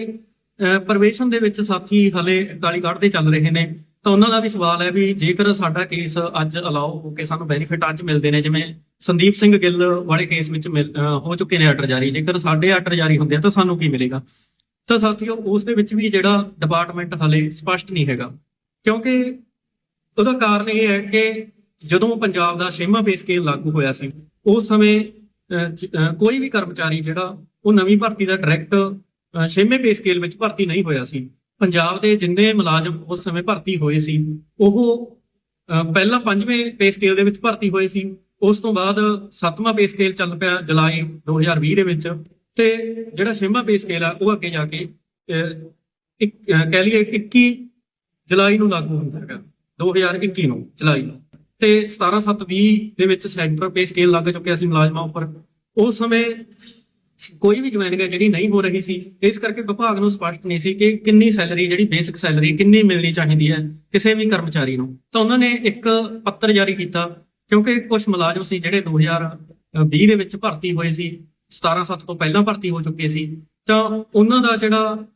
ਅਹ, ਪ੍ਰਵੇਸ਼ਨ ਦੇ ਵਿੱਚ ਸਾਥੀ ਹਲੇ 41 ਦੇ ਚੱਲ ਰਹੇ ਨੇ। ਤਾਂ ਉਹਨਾਂ ਦਾ ਵੀ ਸਵਾਲ ਹੈ ਵੀ ਜੇਕਰ ਸਾਡਾ ਕੇਸ ਅੱਜ ਅਲਾਉ ਹੋ ਕੇ ਸਾਨੂੰ ਬੈਨੀਫਿਟ ਅੱਜ ਮਿਲਦੇ ਨੇ, ਜਿਵੇਂ ਸੰਦੀਪ ਸਿੰਘ ਗਿੱਲ ਵਾਲੇ ਕੇਸ ਵਿੱਚ ਮਿਲ- ਹੋ ਚੁੱਕੇ ਨੇ ਆਰਡਰ ਜਾਰੀ, ਜੇਕਰ ਸਾਡੇ ਆਰਡਰ ਜਾਰੀ ਹੁੰਦੇ ਆ ਤਾਂ ਸਾਨੂੰ ਕੀ ਮਿਲੇਗਾ? ਤਾਂ ਸਾਥੀਓ, ਉਸ ਦੇ ਵਿੱਚ ਵੀ ਜਿਹੜਾ ਡਿਪਾਰਟਮੈਂਟ ਹਲੇ ਸਪਸ਼ਟ ਨਹੀਂ ਹੈਗਾ, ਕਿਉਂਕਿ ਉਹਦਾ ਕਾਰਨ ਇਹ ਹੈ ਕਿ ਜਦੋਂ ਪੰਜਾਬ ਦਾ ਛੇਵਾਂ ਪੇ ਸਕੇਲ ਲਾਗੂ ਹੋਇਆ ਸੀ, ਉਸ ਸਮੇਂ ਕੋਈ ਵੀ ਕਰਮਚਾਰੀ ਜਿਹੜਾ ਉਹ ਨਵੀਂ ਭਰਤੀ ਦਾ ਡਾਇਰੈਕਟ ਛੇਵੇਂ ਪੇ ਸਕੇਲ ਵਿੱਚ ਭਰਤੀ ਨਹੀਂ ਹੋਇਆ ਸੀ। ਪੰਜਾਬ ਦੇ ਜਿੰਨੇ ਮੁਲਾਜ਼ਮ ਉਸ ਸਮੇਂ ਭਰਤੀ ਹੋਏ ਸੀ, ਉਹ ਪਹਿਲਾਂ ਪੰਜਵੇਂ ਪੇ ਸਕੇਲ ਦੇ ਵਿੱਚ ਭਰਤੀ ਹੋਏ ਸੀ, ਉਸ ਤੋਂ ਬਾਅਦ ਸੱਤਵਾਂ ਪੇ ਸਕੇਲ ਚੱਲ ਪਿਆ ਜੁਲਾਈ 2020 ਦੇ ਵਿੱਚ ਤੇ ਜਿਹੜਾ ਛੇਵਾਂ ਪੇ ਸਕੇਲ ਆ, ਉਹ ਅੱਗੇ ਜਾ ਕੇ ਇੱਕ ਕਹਿ ਲਈਏ 21 ਜੁਲਾਈ ਨੂੰ ਲਾਗੂ ਹੁੰਦਾ ਹੈਗਾ 2021 ਨੂੰ ਜੁਲਾਈ ਨੂੰ ਤੇ 17720 ਦੇ ਵਿੱਚ ਸੈਂਟਰ ਪੇ ਸਕੇਲ ਲੱਗ ਚੁੱਕਿਆ ਸੀ ਮੁਲਾਜ਼ਮਾਂ ਉੱਪਰ, ਉਸ ਸਮੇਂ ਕੋਈ ਵੀ ਜੁਆਇਨਿੰਗ ਹੈ ਜਿਹੜੀ ਨਹੀਂ ਹੋ ਰਹੀ ਸੀ, ਇਸ ਕਰਕੇ ਵਿਭਾਗ ਨੂੰ ਸਪਸ਼ਟ ਨਹੀਂ ਸੀ ਕਿ ਕਿੰਨੀ ਸੈਲਰੀ ਜਿਹੜੀ ਬੇਸਿਕ ਸੈਲਰੀ ਕਿੰਨੀ ਮਿਲਣੀ ਚਾਹੀਦੀ ਹੈ ਕਿਸੇ ਵੀ ਕਰਮਚਾਰੀ ਨੂੰ। ਤਾਂ ਉਹਨਾਂ ਨੇ ਇੱਕ ਪੱਤਰ ਜਾਰੀ ਕੀਤਾ, ਕਿਉਂਕਿ ਕੁਝ ਮੁਲਾਜ਼ਮ ਸੀ ਜਿਹੜੇ 2020 ਦੇ ਵਿੱਚ ਭਰਤੀ ਹੋਏ ਸੀ 17/7 ਤੋਂ ਪਹਿਲਾਂ ਭਰਤੀ ਹੋ ਚੁੱਕੇ ਸੀ। ਤਾਂ ਉਹਨਾਂ ਦਾ ਜਿਹੜਾ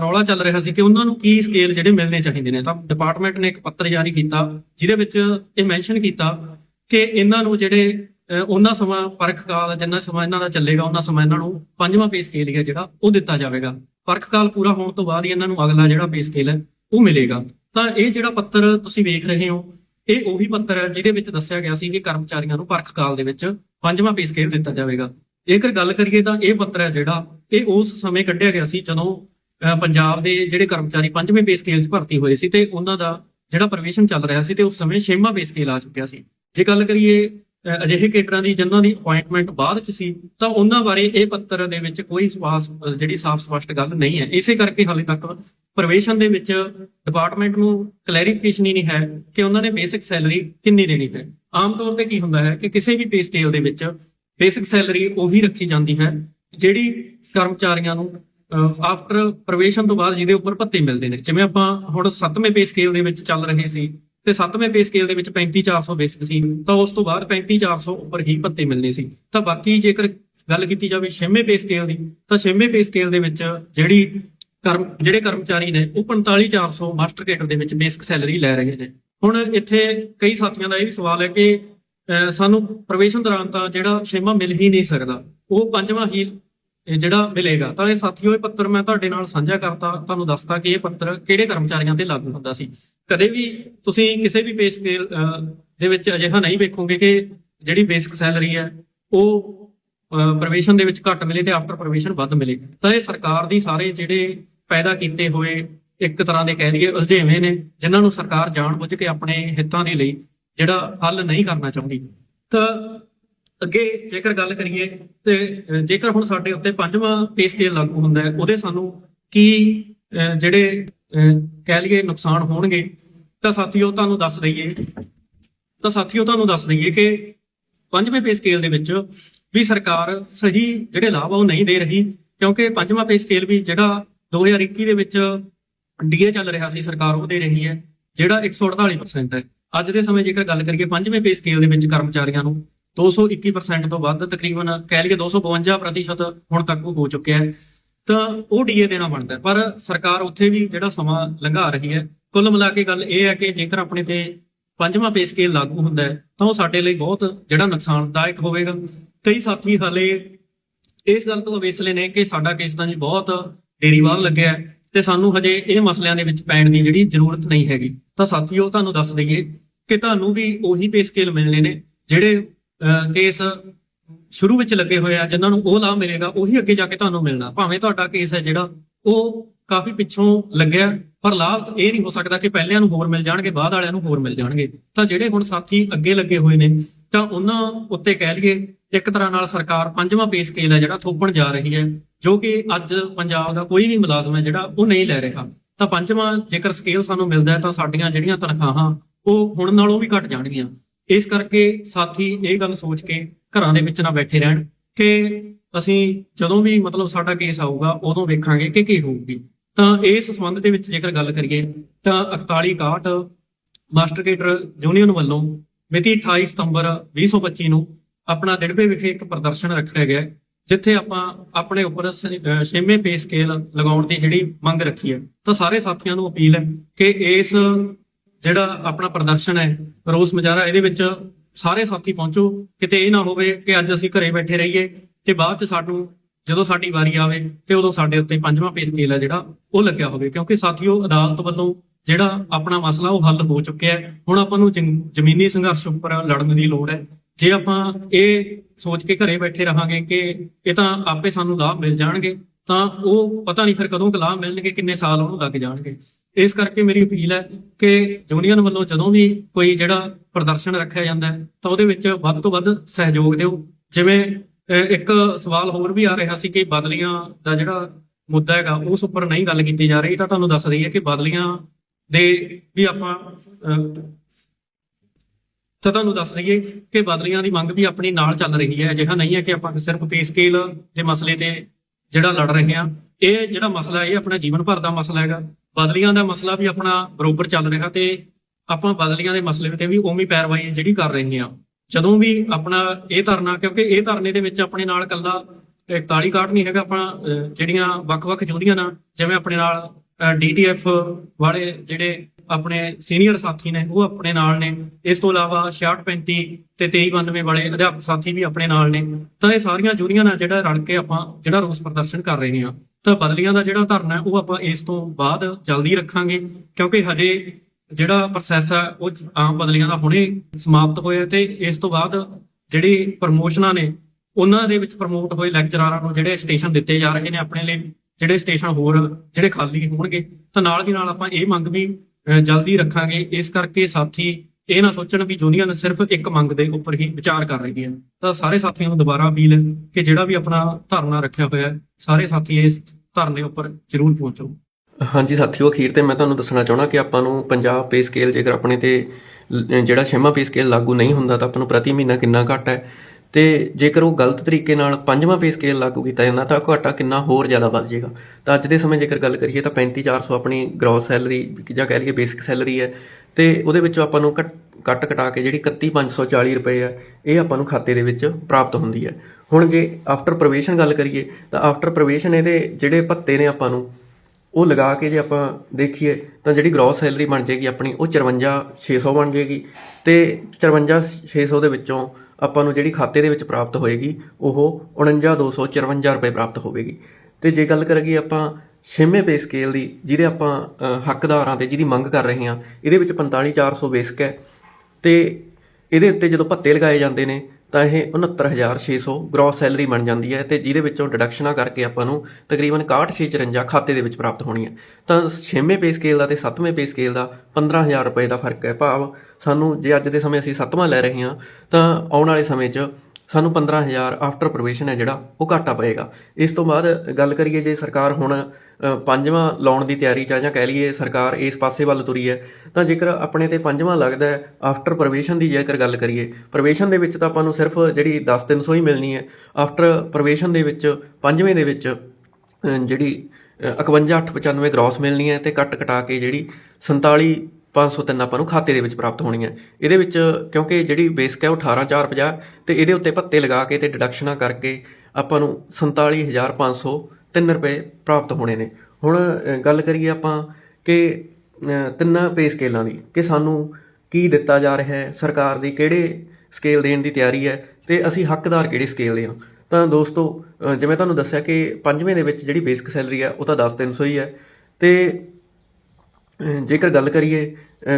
ਰੌਲਾ ਚੱਲ ਰਿਹਾ ਸੀ ਕਿ ਉਹਨਾਂ ਨੂੰ ਕੀ ਸਕੇਲ ਜਿਹੜੇ ਮਿਲਣੇ ਚਾਹੀਦੇ ਨੇ। ਤਾਂ ਡਿਪਾਰਟਮੈਂਟ ਨੇ ਇੱਕ ਪੱਤਰ ਜਾਰੀ ਕੀਤਾ, ਜਿਹਦੇ ਵਿੱਚ ਇਹ ਮੈਂਸ਼ਨ ਕੀਤਾ ਕਿ ਇਹਨਾਂ ਨੂੰ ਜਿਹੜੇ ਉਹਨਾਂ ਸਮਾਂ ਪਰਖ ਕਾਲ ਜਿੰਨਾ ਸਮਾਂ ਇਹਨਾਂ ਦਾ ਚੱਲੇਗਾ, ਉਹਨਾਂ ਸਮਾਂ ਇਹਨਾਂ ਨੂੰ ਪੰਜਵਾਂ ਪੇ ਸਕੇਲ ਹੈ ਜਿਹੜਾ ਉਹ ਦਿੱਤਾ ਜਾਵੇਗਾ। ਪਰਖ ਕਾਲ ਪੂਰਾ ਹੋਣ ਤੋਂ ਬਾਅਦ ਹੀ ਇਹਨਾਂ ਨੂੰ ਅਗਲਾ ਜਿਹੜਾ ਪੇ ਸਕੇਲ ਹੈ ਉਹ ਮਿਲੇਗਾ। ਤਾਂ ਇਹ ਜਿਹੜਾ ਪੱਤਰ ਤੁਸੀਂ ਵੇਖ ਰਹੇ ਹੋ, ਇਹ ਉਹੀ ਪੱਤਰ ਹੈ ਜਿਹਦੇ ਵਿੱਚ ਦੱਸਿਆ ਗਿਆ ਸੀ ਕਿ ਕਰਮਚਾਰੀਆਂ ਨੂੰ ਪਰਖ ਕਾਲ ਦੇ ਵਿੱਚ ਪੰਜਵਾਂ ਪੇ ਸਕੇਲ ਦਿੱਤਾ ਜਾਵੇਗਾ। ਜੇਕਰ ਗੱਲ ਕਰੀਏ ਤਾਂ ਇਹ ਪੱਤਰ ਹੈ ਜਿਹੜਾ, ਇਹ ਉਸ ਸਮੇਂ ਕੱਢਿਆ ਗਿਆ ਸੀ ਜਦੋਂ, ਅਹ ਪੰਜਾਬ ਦੇ ਜਿਹੜੇ ਕਰਮਚਾਰੀ ਪੰਜਵੇਂ ਪੇ ਸਕੇਲ 'ਚ ਭਰਤੀ ਹੋਏ ਸੀ ਤੇ ਉਹਨਾਂ ਦਾ ਜਿਹੜਾ ਪ੍ਰੋਵੀਜ਼ਨ ਚੱਲ ਰਿਹਾ ਸੀ ਤੇ ਉਸ ਸਮੇਂ ਛੇਵਾਂ ਪੇ ਸਕੇਲ ਆ ਚੁੱਕਿਆ ਸੀ। ਜੇ ਗੱਲ ਕਰੀਏ ਅਜਿਹੇ ਕੇਡਰਾਂ ਦੀ, ਜਿਨ੍ਹਾਂ ਦੀ ਅਪਾਇੰਟਮੈਂਟ ਬਾਅਦ 'ਚ ਸੀ, ਤਾਂ ਉਹਨਾਂ ਬਾਰੇ ਇਹ ਪੱਤਰ ਦੇ ਵਿੱਚ ਕੋਈ ਸਵਾਸ, ਜਿਹੜੀ ਸਾਫ਼ ਸਪਸ਼ਟ ਗੱਲ ਨਹੀਂ ਹੈ। ਇਸੇ ਕਰਕੇ ਹਾਲੇ ਤੱਕ ਪ੍ਰਵੇਸ਼ਨ ਦੇ ਵਿੱਚ ਡਿਪਾਰਟਮੈਂਟ ਨੂੰ ਕਲੈਰੀਫਿਕੇਸ਼ਨ ਹੀ ਨਹੀਂ ਹੈ ਕਿ ਉਹਨਾਂ ਨੇ ਬੇਸਿਕ ਸੈਲਰੀ ਕਿੰਨੀ ਦੇਣੀ ਹੈ। ਆਮ ਤੌਰ ਤੇ ਕੀ ਹੁੰਦਾ ਹੈ ਕਿ ਕਿਸੇ ਵੀ ਪੇ ਸਕੇਲ ਦੇ ਵਿੱਚ ਬੇਸਿਕ ਸੈਲਰੀ ਉਹੀ ਰੱਖੀ ਜਾਂਦੀ ਹੈ, ਜਿਹੜੀ ਕਰਮਚਾਰੀਆਂ ਨੂੰ ਆਫਟਰ ਪ੍ਰਵੇਸ਼ਨ ਤੋਂ ਬਾਅਦ ਜਿਹਦੇ ਉੱਪਰ ਭੱਤੇ ਮਿਲਦੇ ਨੇ। ਜਿਵੇਂ ਆਪਾਂ ਹੁਣ 7ਵੇਂ ਪੇ ਸਕੇਲ ਦੇ ਵਿੱਚ ਚੱਲ ਰਹੇ ਸੀ ਤੇ 7ਵੇਂ ਪੇ ਸਕੇਲ ਦੇ ਵਿੱਚ 35400 ਬੇਸਿਕ ਸੀ ਤਾਂ ਉਸ ਤੋਂ ਬਾਅਦ 35400 ਉੱਪਰ ਹੀ ਭੱਤੇ ਮਿਲਨੇ ਸੀ। ਤਾਂ ਬਾਕੀ ਜੇਕਰ ਗੱਲ ਕੀਤੀ ਜਾਵੇ 6ਵੇਂ ਪੇ ਸਕੇਲ ਦੀ, ਤਾਂ 6ਵੇਂ ਪੇ ਸਕੇਲ ਦੇ ਵਿੱਚ ਜਿਹੜੀ ਕਰਮ, ਜਿਹੜੇ ਕਰਮਚਾਰੀ ਨੇ, ਉਹ 45400 ਮਾਸਟਰ ਕੇਡਰ ਦੇ ਵਿੱਚ ਬੇਸਿਕ ਸੈਲਰੀ ਲੈ ਰਹੇ ਨੇ। ਹੁਣ ਇੱਥੇ ਕਈ ਸਾਥੀਆਂ ਦਾ ਇਹ ਵੀ ਸਵਾਲ ਹੈ ਕਿ ਸਾਨੂੰ ਪ੍ਰਵੇਸ਼ਨ ਦੌਰਾਨ ਤਾਂ ਜਿਹੜਾ ਛੇਵਾਂ ਮਿਲ ਹੀ ਨਹੀਂ ਸਕਦਾ, ਉਹ ਪੰਜਵਾਂ ਹੀ ਇਹ ਜਿਹੜਾ ਮਿਲੇਗਾ, ਤਾਂ ਇਹ ਸਾਥੀਓ, ਇਹ ਪੱਤਰ ਮੈਂ ਤੁਹਾਡੇ ਨਾਲ ਸਾਂਝਾ ਕਰਤਾ, ਤੁਹਾਨੂੰ ਦੱਸਤਾ ਕਿ ਇਹ ਪੱਤਰ ਕਿਹੜੇ ਕਰਮਚਾਰੀਆਂ ਤੇ ਲਾਗੂ ਹੁੰਦਾ ਸੀ। ਕਦੇ ਵੀ ਤੁਸੀਂ ਕਿਸੇ ਵੀ ਪੇ ਸਕੇਲ ਦੇ ਵਿੱਚ ਅਜਿਹਾ ਨਹੀਂ ਵੇਖੋਗੇ ਕਿ ਜਿਹੜੀ ਬੇਸਿਕ ਸੈਲਰੀ ਹੈ, ਉਹ ਪ੍ਰਵੇਸ਼ਨ ਦੇ ਵਿੱਚ ਘੱਟ ਮਿਲੇ ਤੇ ਆਫਟਰ ਪ੍ਰਵੇਸ਼ਨ ਵੱਧ ਮਿਲੇ। ਤਾਂ ਇਹ ਸਰਕਾਰ ਦੀ ਸਾਰੇ ਜਿਹੜੇ ਪੈਦਾ ਕੀਤੇ ਹੋਏ ਇੱਕ ਤਰ੍ਹਾਂ ਦੇ ਕਹਿ ਲਈਏ ਉਲਝੇਵੇਂ ਨੇ, ਜਿਨ੍ਹਾਂ ਨੂੰ ਸਰਕਾਰ ਜਾਣਬੁੱਝ ਕੇ ਆਪਣੇ ਹਿੱਤਾਂ ਦੇ ਲਈ ਜਿਹੜਾ ਹੱਲ ਨਹੀਂ ਕਰਨਾ ਚਾਹੁੰਦੀ। ਤਾਂ ਅੱਗੇ ਜੇਕਰ ਗੱਲ ਕਰੀਏ ਤੇ ਜੇਕਰ ਹੁਣ ਸਾਡੇ ਉੱਤੇ ਪੰਜਵਾਂ ਪੇ ਸਕੇਲ ਲਾਗੂ ਹੁੰਦਾ ਹੈ, ਉਹਦੇ ਸਾਨੂੰ ਕੀ ਜਿਹੜੇ ਕਹਿ ਲਈਏ ਨੁਕਸਾਨ ਹੋਣਗੇ, ਤਾਂ ਸਾਥੀਓ ਤੁਹਾਨੂੰ ਦੱਸ ਦਈਏ, ਤਾਂ ਸਾਥੀਓ ਤੁਹਾਨੂੰ ਦੱਸ ਦਈਏ ਕਿ ਪੰਜਵੇਂ ਪੇ ਸਕੇਲ ਦੇ ਵਿੱਚ ਵੀ ਸਰਕਾਰ ਸਹੀ ਜਿਹੜੇ ਲਾਭ ਆ ਉਹ ਨਹੀਂ ਦੇ ਰਹੀ, ਕਿਉਂਕਿ ਪੰਜਵਾਂ ਪੇ ਸਕੇਲ ਵੀ ਜਿਹੜਾ 2021 ਦੇ ਵਿੱਚ ਡੀਏ ਚੱਲ ਰਿਹਾ ਸੀ, ਸਰਕਾਰ ਉਹ ਦੇ ਰਹੀ ਹੈ, ਜਿਹੜਾ 148% ਹੈ। ਅੱਜ ਦੇ ਸਮੇਂ ਜੇਕਰ ਗੱਲ ਕਰੀਏ ਪੰਜਵੇਂ ਪੇ ਸਕੇਲ ਦੇ ਵਿੱਚ ਕਰਮਚਾਰੀਆਂ ਨੂੰ 221% ਤੋਂ ਵੱਧ ਤਕਰੀਬਨ ਕਹਿ ਲਈਏ 252% ਹੁਣ ਤੱਕ ਉਹ ਹੋ ਚੁੱਕਿਆ ਹੈ। ਤਾਂ ਉਹ ਡੀਏ ਦੇਣਾ ਬਣਦਾ ਪਰ ਸਰਕਾਰ ਉੱਥੇ ਵੀ ਜਿਹੜਾ ਸਮਾਂ ਲੰਘਾ ਰਹੀ ਹੈ, ਕੁੱਲ ਮਿਲਾ ਕੇ ਗੱਲ ਇਹ ਹੈ ਕਿ ਜੇਕਰ ਆਪਣੇ ਤੇ ਪੰਜਵਾਂ ਪੇ ਸਕੇਲ ਲਾਗੂ ਹੁੰਦਾ ਹੈ, ਤਾਂ ਉਹ ਸਾਡੇ ਲਈ ਬਹੁਤ ਜਿਹੜਾ ਨੁਕਸਾਨਦਾਇਕ ਹੋਵੇਗਾ। ਕਈ ਸਾਥੀ ਹਾਲੇ ਇਸ ਗੱਲ ਤੋਂ ਅਵੇਸਲੇ ਨੇ ਕਿ ਸਾਡਾ ਕੇਸ ਤਾਂ ਜੀ ਬਹੁਤ ਦੇਰੀ ਬਾਅਦ ਲੱਗਿਆ ਤੇ ਸਾਨੂੰ ਹਜੇ ਇਹ ਮਸਲਿਆਂ ਦੇ ਵਿੱਚ ਪੈਣ ਦੀ ਜਿਹੜੀ ਜ਼ਰੂਰਤ ਨਹੀਂ ਹੈਗੀ। ਤਾਂ ਸਾਥੀਓ, ਤੁਹਾਨੂੰ ਦੱਸ ਦਈਏ ਕਿ ਤੁਹਾਨੂੰ ਵੀ ਉਹੀ ਪੇ ਸਕੇਲ ਮਿਲਣੇ ਨੇ ਜਿਹੜੇ ਕੇਸ ਸ਼ੁਰੂ ਵਿੱਚ ਲੱਗੇ ਹੋਏ ਆ, ਜਿਨ੍ਹਾਂ ਨੂੰ ਉਹ ਲਾਭ ਮਿਲੇਗਾ, ਉਹੀ ਅੱਗੇ ਜਾ ਕੇ ਤੁਹਾਨੂੰ ਮਿਲਣਾ। ਭਾਵੇਂ ਤੁਹਾਡਾ ਕੇਸ ਹੈ ਜਿਹੜਾ, ਉਹ ਕਾਫੀ ਪਿੱਛੋਂ ਲੱਗਿਆ, ਪਰ ਲਾਭ ਇਹ ਨਹੀਂ ਹੋ ਸਕਦਾ ਕਿ ਪਹਿਲਿਆਂ ਨੂੰ ਹੋਰ ਮਿਲ ਜਾਣਗੇ, ਬਾਅਦ ਵਾਲਿਆਂ ਨੂੰ ਹੋਰ ਮਿਲ ਜਾਣਗੇ। ਤਾਂ ਜਿਹੜੇ ਹੁਣ ਸਾਥੀ ਅੱਗੇ ਲੱਗੇ ਹੋਏ ਨੇ, ਤਾਂ ਉਹਨਾਂ ਉੱਤੇ ਕਹਿ ਲਈਏ, ਇੱਕ ਤਰ੍ਹਾਂ ਨਾਲ ਸਰਕਾਰ ਪੰਜਵਾਂ ਪੇ ਸਕੇਲ ਹੈ ਜਿਹੜਾ ਥੋਪਣ ਜਾ ਰਹੀ ਹੈ, ਜੋ ਕਿ ਅੱਜ ਪੰਜਾਬ ਦਾ ਕੋਈ ਵੀ ਮੁਲਾਜ਼ਮ ਹੈ ਜਿਹੜਾ, ਉਹ ਨਹੀਂ ਲੈ ਰਿਹਾ। ਤਾਂ ਪੰਜਵਾਂ ਜੇਕਰ ਸਕੇਲ ਸਾਨੂੰ ਮਿਲਦਾ ਹੈ, ਤਾਂ ਸਾਡੀਆਂ ਜਿਹੜੀਆਂ ਤਨਖਾਹਾਂ, ਉਹ ਹੁਣ ਨਾਲੋਂ ਵੀ ਘਟ ਜਾਣਗੀਆਂ। ਇਸ ਕਰਕੇ ਸਾਥੀ ਇਹ ਗੱਲ ਸੋਚ ਕੇ ਘਰਾਂ ਦੇ ਵਿੱਚ ਨਾ ਬੈਠੇ ਰਹਿਣ ਕਿ ਅਸੀਂ ਜਦੋਂ ਵੀ ਮਤਲਬ ਸਾਡਾ ਕੇਸ ਆਊਗਾ, ਉਦੋਂ ਵੇਖਾਂਗੇ ਕਿ ਕੀ ਹੋਊਗੀ। ਤਾਂ ਇਸ ਸੰਬੰਧ ਦੇ ਵਿੱਚ ਜੇਕਰ ਗੱਲ ਕਰੀਏ, ਤਾਂ 4161 ਮਾਸਟਰ ਕੇਡਰ ਯੂਨੀਅਨ ਵੱਲੋਂ ਮਿਤੀ 28 ਸਤੰਬਰ 2025 ਨੂੰ ਆਪਣਾ ਦਿੜਬੇ ਵਿਖੇ ਇੱਕ ਪ੍ਰਦਰਸ਼ਨ ਰੱਖਿਆ ਗਿਆ, ਜਿੱਥੇ ਆਪਾਂ ਆਪਣੇ ਉੱਪਰ ਛੇਵੇਂ ਪੇ ਸਕੇਲ ਲਗਾਉਣ ਦੀ ਜਿਹੜੀ ਮੰਗ ਰੱਖੀ ਹੈ। ਤਾਂ ਸਾਰੇ ਸਾਥੀਆਂ ਨੂੰ ਅਪੀਲ ਹੈ ਕਿ ਇਸ ਜਿਹੜਾ ਆਪਣਾ ਪ੍ਰਦਰਸ਼ਨ ਹੈ, ਰੋਸ ਮੁਜ਼ਾਹਰਾ ਇਹਦੇ ਵਿੱਚ ਸਾਰੇ ਸਾਥੀ ਪਹੁੰਚੋ, ਕਿਤੇ ਇਹ ਨਾ ਹੋਵੇ ਕਿ ਅੱਜ ਅਸੀਂ ਘਰੇ ਬੈਠੇ ਰਹੀਏ ਤੇ ਬਾਅਦ ਚ ਸਾਨੂੰ, ਜਦੋਂ ਸਾਡੀ ਵਾਰੀ ਆਵੇ ਤੇ ਉਦੋਂ ਸਾਡੇ ਉੱਤੇ ਪੰਜਵਾਂ ਪੇ ਸਕੇਲ ਹੈ ਜਿਹੜਾ, ਉਹ ਲੱਗਿਆ ਹੋਵੇ। ਕਿਉਂਕਿ ਸਾਥੀਓ, ਅਦਾਲਤ ਵੱਲੋਂ ਜਿਹੜਾ ਆਪਣਾ ਮਸਲਾ ਉਹ ਹੱਲ ਹੋ ਚੁੱਕਿਆ ਹੈ। ਹੁਣ ਆਪਾਂ ਨੂੰ ਜ਼ਮੀਨੀ ਸੰਘਰਸ਼ ਉੱਪਰ ਲੜਨ ਦੀ ਲੋੜ ਹੈ। ਜੇ ਆਪਾਂ ਇਹ ਸੋਚ ਕੇ ਘਰੇ ਬੈਠੇ ਰਹਾਂਗੇ ਕਿ ਇਹ ਤਾਂ ਆਪੇ ਸਾਨੂੰ ਲਾਭ ਮਿਲ ਜਾਣਗੇ ਤਾਂ ਉਹ ਪਤਾ ਨਹੀਂ ਫਿਰ ਕਦੋਂ ਕੁ ਮਿਲਣਗੇ, ਕਿੰਨੇ ਸਾਲ ਉਹਨੂੰ ਲੱਗ ਜਾਣਗੇ। ਇਸ ਕਰਕੇ ਮੇਰੀ ਅਪੀਲ ਹੈ ਕਿ ਯੂਨੀਅਨ ਵੱਲੋਂ ਜਦੋਂ ਵੀ ਕੋਈ ਜਿਹੜਾ ਪ੍ਰਦਰਸ਼ਨ ਰੱਖਿਆ ਜਾਂਦਾ ਤਾਂ ਉਹਦੇ ਵਿੱਚ ਵੱਧ ਤੋਂ ਵੱਧ ਸਹਿਯੋਗ ਦਿਓ। ਜਿਵੇਂ ਇੱਕ ਸਵਾਲ ਹੋਰ ਵੀ ਆ ਰਿਹਾ ਸੀ ਕਿ ਬਦਲੀਆਂ ਦਾ ਜਿਹੜਾ ਮੁੱਦਾ ਹੈਗਾ, ਉਸ ਉੱਪਰ ਨਹੀਂ ਗੱਲ ਕੀਤੀ ਜਾ ਰਹੀ, ਤਾਂ ਤੁਹਾਨੂੰ ਦੱਸ ਦਈਏ ਕਿ ਬਦਲੀਆਂ ਦੇ ਵੀ ਆਪਾਂ ਤਾਂ ਤੁਹਾਨੂੰ ਦੱਸ ਦਈਏ ਕਿ ਬਦਲੀਆਂ ਦੀ ਮੰਗ ਵੀ ਆਪਣੀ ਨਾਲ ਚੱਲ ਰਹੀ ਹੈ। ਅਜਿਹਾ ਨਹੀਂ ਹੈ ਕਿ ਆਪਾਂ ਸਿਰਫ ਪੇ ਸਕੇਲ ਦੇ ਮਸਲੇ ਤੇ ਜਿਹੜਾ ਲੜ ਰਹੇ ਹਾਂ ਇਹ ਜਿਹੜਾ ਮਸਲਾ, ਇਹ ਆਪਣਾ ਜੀਵਨ ਭਰ ਦਾ ਮਸਲਾ ਹੈਗਾ। ਬਦਲੀਆਂ ਦਾ ਮਸਲਾ ਵੀ ਆਪਣਾ ਬਰੋਬਰ ਚੱਲ ਰਿਹਾ ਤੇ ਆਪਾਂ ਬਦਲੀਆਂ ਦੇ ਮਸਲੇ ਤੇ ਵੀ ਉਮੀ ਪੈਰਵਾਈ ਜਿਹੜੀ ਕਰ ਰਹੇ ਹਾਂ ਜਦੋਂ ਵੀ ਆਪਣਾ ਇਹ ਧਰਨਾ, ਕਿਉਂਕਿ ਇਹ ਧਰਨੇ ਦੇ ਵਿੱਚ ਆਪਣੇ ਨਾਲ ਕੱਲਾ 41 ਕਾਰਡ ਨਹੀਂ ਹੈਗਾ ਆਪਣਾ ਜਿਹੜੀਆਂ ਵੱਖ-ਵੱਖ ਜੁਦੀਆਂ ਨਾਲ ਜਿਵੇਂ ਆਪਣੇ ਨਾਲ ਡੀਟੀਐਫ ਵਾਲੇ ਜਿਹੜੇ ਆਪਣੇ ਸੀਨੀਅਰ ਸਾਥੀ ਨੇ, ਉਹ ਆਪਣੇ ਨਾਲ ਨੇ। ਇਸ ਤੋਂ ਇਲਾਵਾ 6635 ਤੇ 2392 ਵਾਲੇ ਅਧਿਆਪਕ ਸਾਥੀ ਵੀ ਆਪਣੇ ਨਾਲ ਨੇ। ਤਾਂ ਇਹ ਸਾਰੀਆਂ ਜੁਨੀਆਂ ਜਿਹੜਾ ਰਲ ਕੇ ਆਪਾਂ ਜਿਹੜਾ ਰੋਸ ਪ੍ਰਦਰਸ਼ਨ ਕਰ ਰਹੇ ਹਾਂ। ਤਾਂ ਬਦਲੀਆਂ ਦਾ ਜਿਹੜਾ ਧਰਨਾ ਉਹ ਆਪਾਂ ਇਸ ਤੋਂ ਬਾਅਦ ਜਲਦੀ ਰੱਖਾਂਗੇ। ਕਿਉਂਕਿ ਹਜੇ ਜਿਹੜਾ ਪ੍ਰੋਸੈਸ ਹੈ, ਉਹ ਆਮ ਬਦਲੀਆਂ ਦਾ ਹੁਣੇ ਸਮਾਪਤ ਹੋਇਆ ਤੇ ਇਸ ਤੋਂ ਬਾਅਦ ਜਿਹੜੀ ਪ੍ਰਮੋਸ਼ਨਾਂ ਨੇ, ਉਹਨਾਂ ਦੇ ਵਿੱਚ ਪ੍ਰਮੋਟ ਹੋਏ ਲੈਕਚਰਾਰਾਂ ਨੂੰ ਜਿਹੜੇ ਸਟੇਸ਼ਨ ਦਿੱਤੇ ਜਾ ਰਹੇ ਨੇ ਆਪਣੇ ਲਈ, ਜਿਹੜੇ ਸਟੇਸ਼ਨ ਹੋਰ, ਜਿਹੜੇ ਖਾਲੀ ਹੋਣਗੇ, ਤਾਂ ਨਾਲ ਦੀ ਨਾਲ ਆਪਾਂ ਇਹ ਮੰਗ ਵੀ ਜਲਦੀ ਰੱਖਾਂਗੇ। ਇਸ ਕਰਕੇ ਸਾਥੀ ਇਹ ਨਾ ਸੋਚਣ ਵੀ ਯੂਨੀਅਨ ਸਿਰਫ ਇੱਕ ਮੰਗ ਦੇ ਉੱਪਰ ਹੀ ਵਿਚਾਰ ਕਰ ਰਹੀ ਹੈ। ਤਾਂ ਸਾਰੇ ਸਾਥੀਆਂ ਨੂੰ ਦੁਬਾਰਾ ਅਪੀਲ ਹੈ ਕਿ ਜਿਹੜਾ ਵੀ ਆਪਣਾ ਧਰਨਾ ਰੱਖਿਆ ਹੋਇਆ ਹੈ, ਸਾਰੇ ਸਾਥੀ ਇਸ ਧਰਨੇ ਉੱਪਰ ਜ਼ਰੂਰ ਪਹੁੰਚੋ। ਹਾਂਜੀ ਸਾਥੀਓ, ਅਖੀਰ ਤੇ ਮੈਂ ਤੁਹਾਨੂੰ ਦੱਸਣਾ ਚਾਹਣਾ ਕਿ ਆਪਾਂ ਨੂੰ ਪੰਜਾਬ ਪੇ ਸਕੇਲ ਜੇਕਰ ਆਪਣੇ ਤੇ ਜਿਹੜਾ ਛੇਵਾਂ ਪੇ ਸਕੇਲ ਲਾਗੂ ਨਹੀਂ ਹੁੰਦਾ, ਤਾਂ ਆਪਾਂ ਨੂੰ ਪ੍ਰਤੀ ਮਹੀਨਾ ਕਿੰਨਾ ਘੱਟ ਹੈ? ਤੇ ਜੇਕਰ ਉਹ ਗਲਤ ਤਰੀਕੇ ਨਾਲ ਪੰਜਵਾਂ ਪੇ ਸਕੇਲ ਲਾਗੂ ਕੀਤਾ ਜਾਂਦਾ, ਤਾਂ ਘਾਟਾ ਕਿੰਨਾ ਹੋਰ ਜ਼ਿਆਦਾ ਵੱਧ ਜਾਏਗਾ। ਤਾਂ ਅੱਜ ਦੇ ਸਮੇਂ ਜੇਕਰ ਗੱਲ ਕਰੀਏ ਤਾਂ 35400 ਆਪਣੀ ਗ੍ਰੋਸ ਸੈਲਰੀ ਜਾਂ ਕਹਿ ਲਈਏ ਬੇਸਿਕ ਸੈਲਰੀ ਹੈ, ਤੇ ਉਹਦੇ ਵਿੱਚੋਂ ਆਪਾਂ ਨੂੰ ਕੱਟ ਕੱਟ ਕਟਾ ਕੇ ਜਿਹੜੀ 31540 ਰੁਪਏ ਹੈ, ਇਹ ਆਪਾਂ ਨੂੰ ਖਾਤੇ ਦੇ ਵਿੱਚ ਪ੍ਰਾਪਤ ਹੁੰਦੀ ਹੈ। ਹੁਣ ਜੇ ਆਫਟਰ ਪ੍ਰੋਵੇਸ਼ਨ ਗੱਲ ਕਰੀਏ, ਤਾਂ ਆਫਟਰ ਪ੍ਰੋਵੇਸ਼ਨ ਇਹਦੇ ਜਿਹੜੇ ਭੱਤੇ ਨੇ ਆਪਾਂ ਨੂੰ ਉਹ ਲਗਾ ਕੇ ਜੇ ਆਪਾਂ ਦੇਖੀਏ ਤਾਂ ਜਿਹੜੀ ਗ੍ਰੋਸ ਸੈਲਰੀ ਬਣ ਜਾਏਗੀ ਆਪਣੀ, ਉਹ 54600 ਬਣ ਜਾਏਗੀ। ਤੇ 54600 ਦੇ ਵਿੱਚੋਂ ਆਪਾਂ ਨੂੰ ਜਿਹੜੀ ਖਾਤੇ ਦੇ ਵਿੱਚ ਪ੍ਰਾਪਤ ਹੋਏਗੀ, ਉਹ 49254 ਰੁਪਏ ਪ੍ਰਾਪਤ ਹੋਵੇਗੀ। ਤੇ ਜੇ ਗੱਲ ਕਰੀਏ ਆਪਾਂ ਛੇਵੇਂ ਪੇ ਸਕੇਲ ਦੀ, ਜਿਹਦੇ ਆਪਾਂ ਹੱਕਦਾਰਾਂ ਤੇ ਜਿਹਦੀ ਮੰਗ ਕਰ ਰਹੇ ਹਾਂ, ਇਹਦੇ ਵਿੱਚ 45400 ਬੇਸਿਕ ਹੈ। ਤੇ ਇਹਦੇ ਉੱਤੇ ਜਦੋਂ ਭੱਤੇ ਲਗਾਏ ਜਾਂਦੇ ਨੇ ਤਾਂ ਇਹ 69600 ਗ੍ਰੋਸ ਸੈਲਰੀ ਬਣ ਜਾਂਦੀ ਹੈ ਤੇ ਜਿਹਦੇ ਵਿੱਚੋਂ ਡਿਡਕਸ਼ਨਾਂ ਕਰਕੇ ਆਪਾਂ ਨੂੰ ਤਕਰੀਬਨ 6154 ਖਾਤੇ ਦੇ ਵਿੱਚ ਪ੍ਰਾਪਤ ਹੋਣੀ ਹੈ। ਤਾਂ ਛੇਵੇਂ ਪੇ ਸਕੇਲ ਦਾ ਤੇ ਸੱਤਵੇਂ ਪੇ ਸਕੇਲ ਦਾ 15000 ਰੁਪਏ ਦਾ ਫ਼ਰਕ ਹੈ ਭਾਵ ਸਾਨੂੰ ਜੇ ਅੱਜ ਦੇ ਸਮੇਂ ਅਸੀਂ ਸੱਤਵਾਂ ਲੈ ਰਹੇ ਹਾਂ ਤਾਂ ਆਉਣ ਵਾਲੇ ਸਮੇਂ 'ਚ ਸਾਨੂੰ 15000 ਆਫਟਰ ਪ੍ਰੋਵੇਸ਼ਨ ਹੈ ਜਿਹੜਾ ਉਹ ਘਾਟਾ ਪਏਗਾ। ਇਸ ਤੋਂ ਬਾਅਦ ਗੱਲ ਕਰੀਏ ਜੇ ਸਰਕਾਰ ਹੁਣ ਪੰਜਵਾਂ ਲਾਉਣ ਦੀ ਤਿਆਰੀ ਚ ਆ ਜਾਂ ਕਹਿ ਲਈਏ ਸਰਕਾਰ ਇਸ ਪਾਸੇ ਵੱਲ ਤੁਰੀ ਹੈ ਤਾਂ ਜੇਕਰ ਆਪਣੇ ਤੇ ਪੰਜਵਾਂ ਲੱਗਦਾ ਆਫਟਰ ਪ੍ਰੋਵੇਸ਼ਨ ਦੀ ਜੇਕਰ ਗੱਲ ਕਰੀਏ ਪ੍ਰੋਵੇਸ਼ਨ ਦੇ ਵਿੱਚ ਤਾਂ ਆਪਾਂ ਨੂੰ ਸਿਰਫ ਜਿਹੜੀ 10 300 ਹੀ ਮਿਲਣੀ ਹੈ। ਆਫਟਰ ਪ੍ਰੋਵੇਸ਼ਨ ਦੇ ਵਿੱਚ ਪੰਜਵੇਂ ਦੇ ਵਿੱਚ ਅ, ਜਿਹੜੀ ਅ, 51895 ਗ੍ਰੋਸ ਮਿਲਣੀ ਹੈ ਤੇ ਕੱਟ ਕਟਾ ਕੇ ਜਿਹੜੀ 47 503 ਆਪਾਂ ਨੂੰ ਖਾਤੇ ਦੇ ਵਿੱਚ ਪ੍ਰਾਪਤ ਹੋਣੀ ਹੈ। ਇਹਦੇ ਵਿੱਚ ਕਿਉਂਕਿ ਜਿਹੜੀ ਬੇਸਕ ਹੈ ਉਹ 18450 ਤੇ ਇਹਦੇ ਉੱਤੇ ਭੱਤੇ ਲਗਾ ਕੇ ਤੇ ਡਿਡਕਸ਼ਨਾਂ ਕਰਕੇ ਆਪਾਂ ਨੂੰ 47503 ਰੁਪਏ ਪ੍ਰਾਪਤ ਹੋਣੇ ਨੇ। ਹੁਣ ਗੱਲ ਕਰੀਏ ਆਪਾਂ ਕਿ ਤਿੰਨਾਂ ਪੇ ਸਕੇਲਾਂ ਦੀ ਕਿ ਸਾਨੂੰ ਕੀ ਦਿੱਤਾ ਜਾ ਰਿਹਾ ਹੈ, ਸਰਕਾਰ ਦੀ ਕਿਹੜੇ ਸਕੇਲ ਦੇਣ ਦੀ ਤਿਆਰੀ ਹੈ, ਤੇ ਅਸੀਂ ਹੱਕਦਾਰ ਕਿਹੜੇ ਸਕੇਲ ਦੇ ਹਾਂ। ਤਾਂ ਦੋਸਤੋ ਜਿਵੇਂ ਤੁਹਾਨੂੰ ਦੱਸਿਆ ਕਿ ਪੰਜਵੇਂ ਦੇ ਵਿੱਚ ਜਿਹੜੀ ਬੇਸਿਕ ਸੈਲਰੀ ਹੈ ਉਹ ਤਾਂ 10 300 ਹੀ ਹੈ, ਤੇ ਜੇਕਰ ਗੱਲ ਕਰੀਏ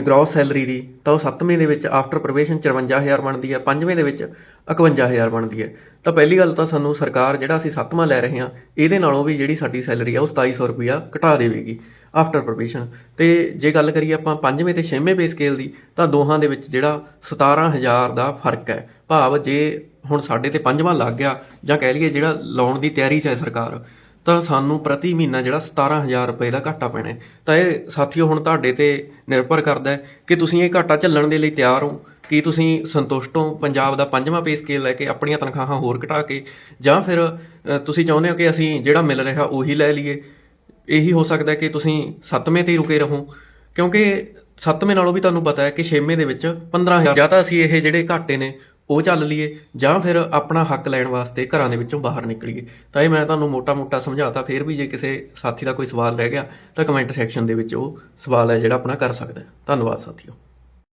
ਗ੍ਰੋਸ ਸੈਲਰੀ ਦੀ, ਤਾਂ ਉਹ 7ਵੇਂ ਦੇ ਵਿੱਚ ਆਫਟਰ ਪ੍ਰੋਵੇਸ਼ਨ 54000 ਬਣਦੀ ਹੈ 5ਵੇਂ ਦੇ ਵਿੱਚ 51000 ਬਣਦੀ ਹੈ। ਤਾਂ ਪਹਿਲੀ ਗੱਲ ਤਾਂ ਸਾਨੂੰ ਸਰਕਾਰ ਜਿਹੜਾ ਅਸੀਂ 7ਵਾਂ ਲੈ ਰਹੇ ਹਾਂ, ਇਹਦੇ ਨਾਲੋਂ ਵੀ ਜਿਹੜੀ ਸਾਡੀ ਸੈਲਰੀ ਆ, ਉਹ 2700 ਰੁਪਇਆ ਘਟਾ ਦੇਵੇਗੀ ਆਫਟਰ ਪ੍ਰੋਵੇਸ਼ਨ ਤੇ ਜੇ ਗੱਲ ਕਰੀਏ ਆਪਾਂ 5ਵੇਂ ਤੇ 6ਵੇਂ ਪੇ ਸਕੇਲ ਦੀ, ਤਾਂ ਦੋਹਾਂ ਦੇ ਵਿੱਚ ਜਿਹੜਾ 17000 ਦਾ ਫ਼ਰਕ ਹੈ। ਭਾਵ ਜੇ ਹੁਣ ਸਾਡੇ ਤੇ ਪੰਜਵਾਂ ਲੱਗ ਗਿਆ, ਜਾਂ ਕਹਿ ਲਈਏ ਜਿਹੜਾ ਲਾਉਣ ਦੀ ਤਿਆਰੀ 'ਚ ਹੈ ਸਰਕਾਰ ਤਾਂ ਸਾਨੂੰ ਪ੍ਰਤੀ ਮਹੀਨਾ ਜਿਹੜਾ 17000 ਰੁਪਏ ਦਾ ਘਾਟਾ ਪੈਣਾ ਤਾਂ ਇਹ ਸਾਥੀਓ, ਹੁਣ ਤੁਹਾਡੇ ਤੇ ਨਿਰਭਰ ਕਰਦਾ ਹੈ ਕਿ ਤੁਸੀਂ ਇਹ ਘਾਟਾ ਝੱਲਣ ਦੇ ਲਈ ਤਿਆਰ ਹੋ, ਕੀ ਤੁਸੀਂ ਸੰਤੁਸ਼ਟ ਹੋ ਪੰਜਾਬ ਦਾ ਪੰਜਵਾਂ ਪੇ ਸਕੇਲ ਲੈ ਕੇ ਆਪਣੀਆਂ ਤਨਖਾਹਾਂ ਹੋਰ ਘਟਾ ਕੇ, ਜਾਂ ਫਿਰ ਤੁਸੀਂ ਚਾਹੁੰਦੇ ਹੋ ਕਿ ਅਸੀਂ ਜਿਹੜਾ ਮਿਲ ਰਿਹਾ ਉਹੀ ਲੈ ਲਈਏ? ਇਹੀ ਹੋ ਸਕਦਾ ਕਿ ਤੁਸੀਂ ਸੱਤਵੇਂ ਤੇ ਹੀ ਰੁਕੇ ਰਹੋ, ਕਿਉਂਕਿ ਸੱਤਵੇਂ ਨਾਲੋਂ ਵੀ ਤੁਹਾਨੂੰ ਪਤਾ ਹੈ ਕਿ ਛੇਵੇਂ ਦੇ ਵਿੱਚ 15000 ਜਾਂ ਤਾਂ ਅਸੀਂ ਇਹ ਜਿਹੜੇ ਘਾਟੇ ਨੇ ਉਹ ਚੱਲ ਲਈਏ ਜਾਂ ਫਿਰ ਆਪਣਾ ਹੱਕ ਲੈਣ ਵਾਸਤੇ ਘਰਾਂ ਦੇ ਵਿੱਚੋਂ ਬਾਹਰ ਨਿਕਲੀਏ। ਤਾਂ ਇਹ ਮੈਂ ਤੁਹਾਨੂੰ ਮੋਟਾ-ਮੋਟਾ ਸਮਝਾਤਾ, ਫਿਰ ਵੀ ਜੇ ਕਿਸੇ ਸਾਥੀ ਦਾ ਕੋਈ ਸਵਾਲ ਰਹਿ ਗਿਆ ਤਾਂ ਕਮੈਂਟ ਸੈਕਸ਼ਨ ਦੇ ਵਿੱਚ ਉਹ ਸਵਾਲ ਹੈ ਜਿਹੜਾ ਆਪਣਾ ਕਰ ਸਕਦਾ ਧੰਨਵਾਦ ਸਾਥੀਓ।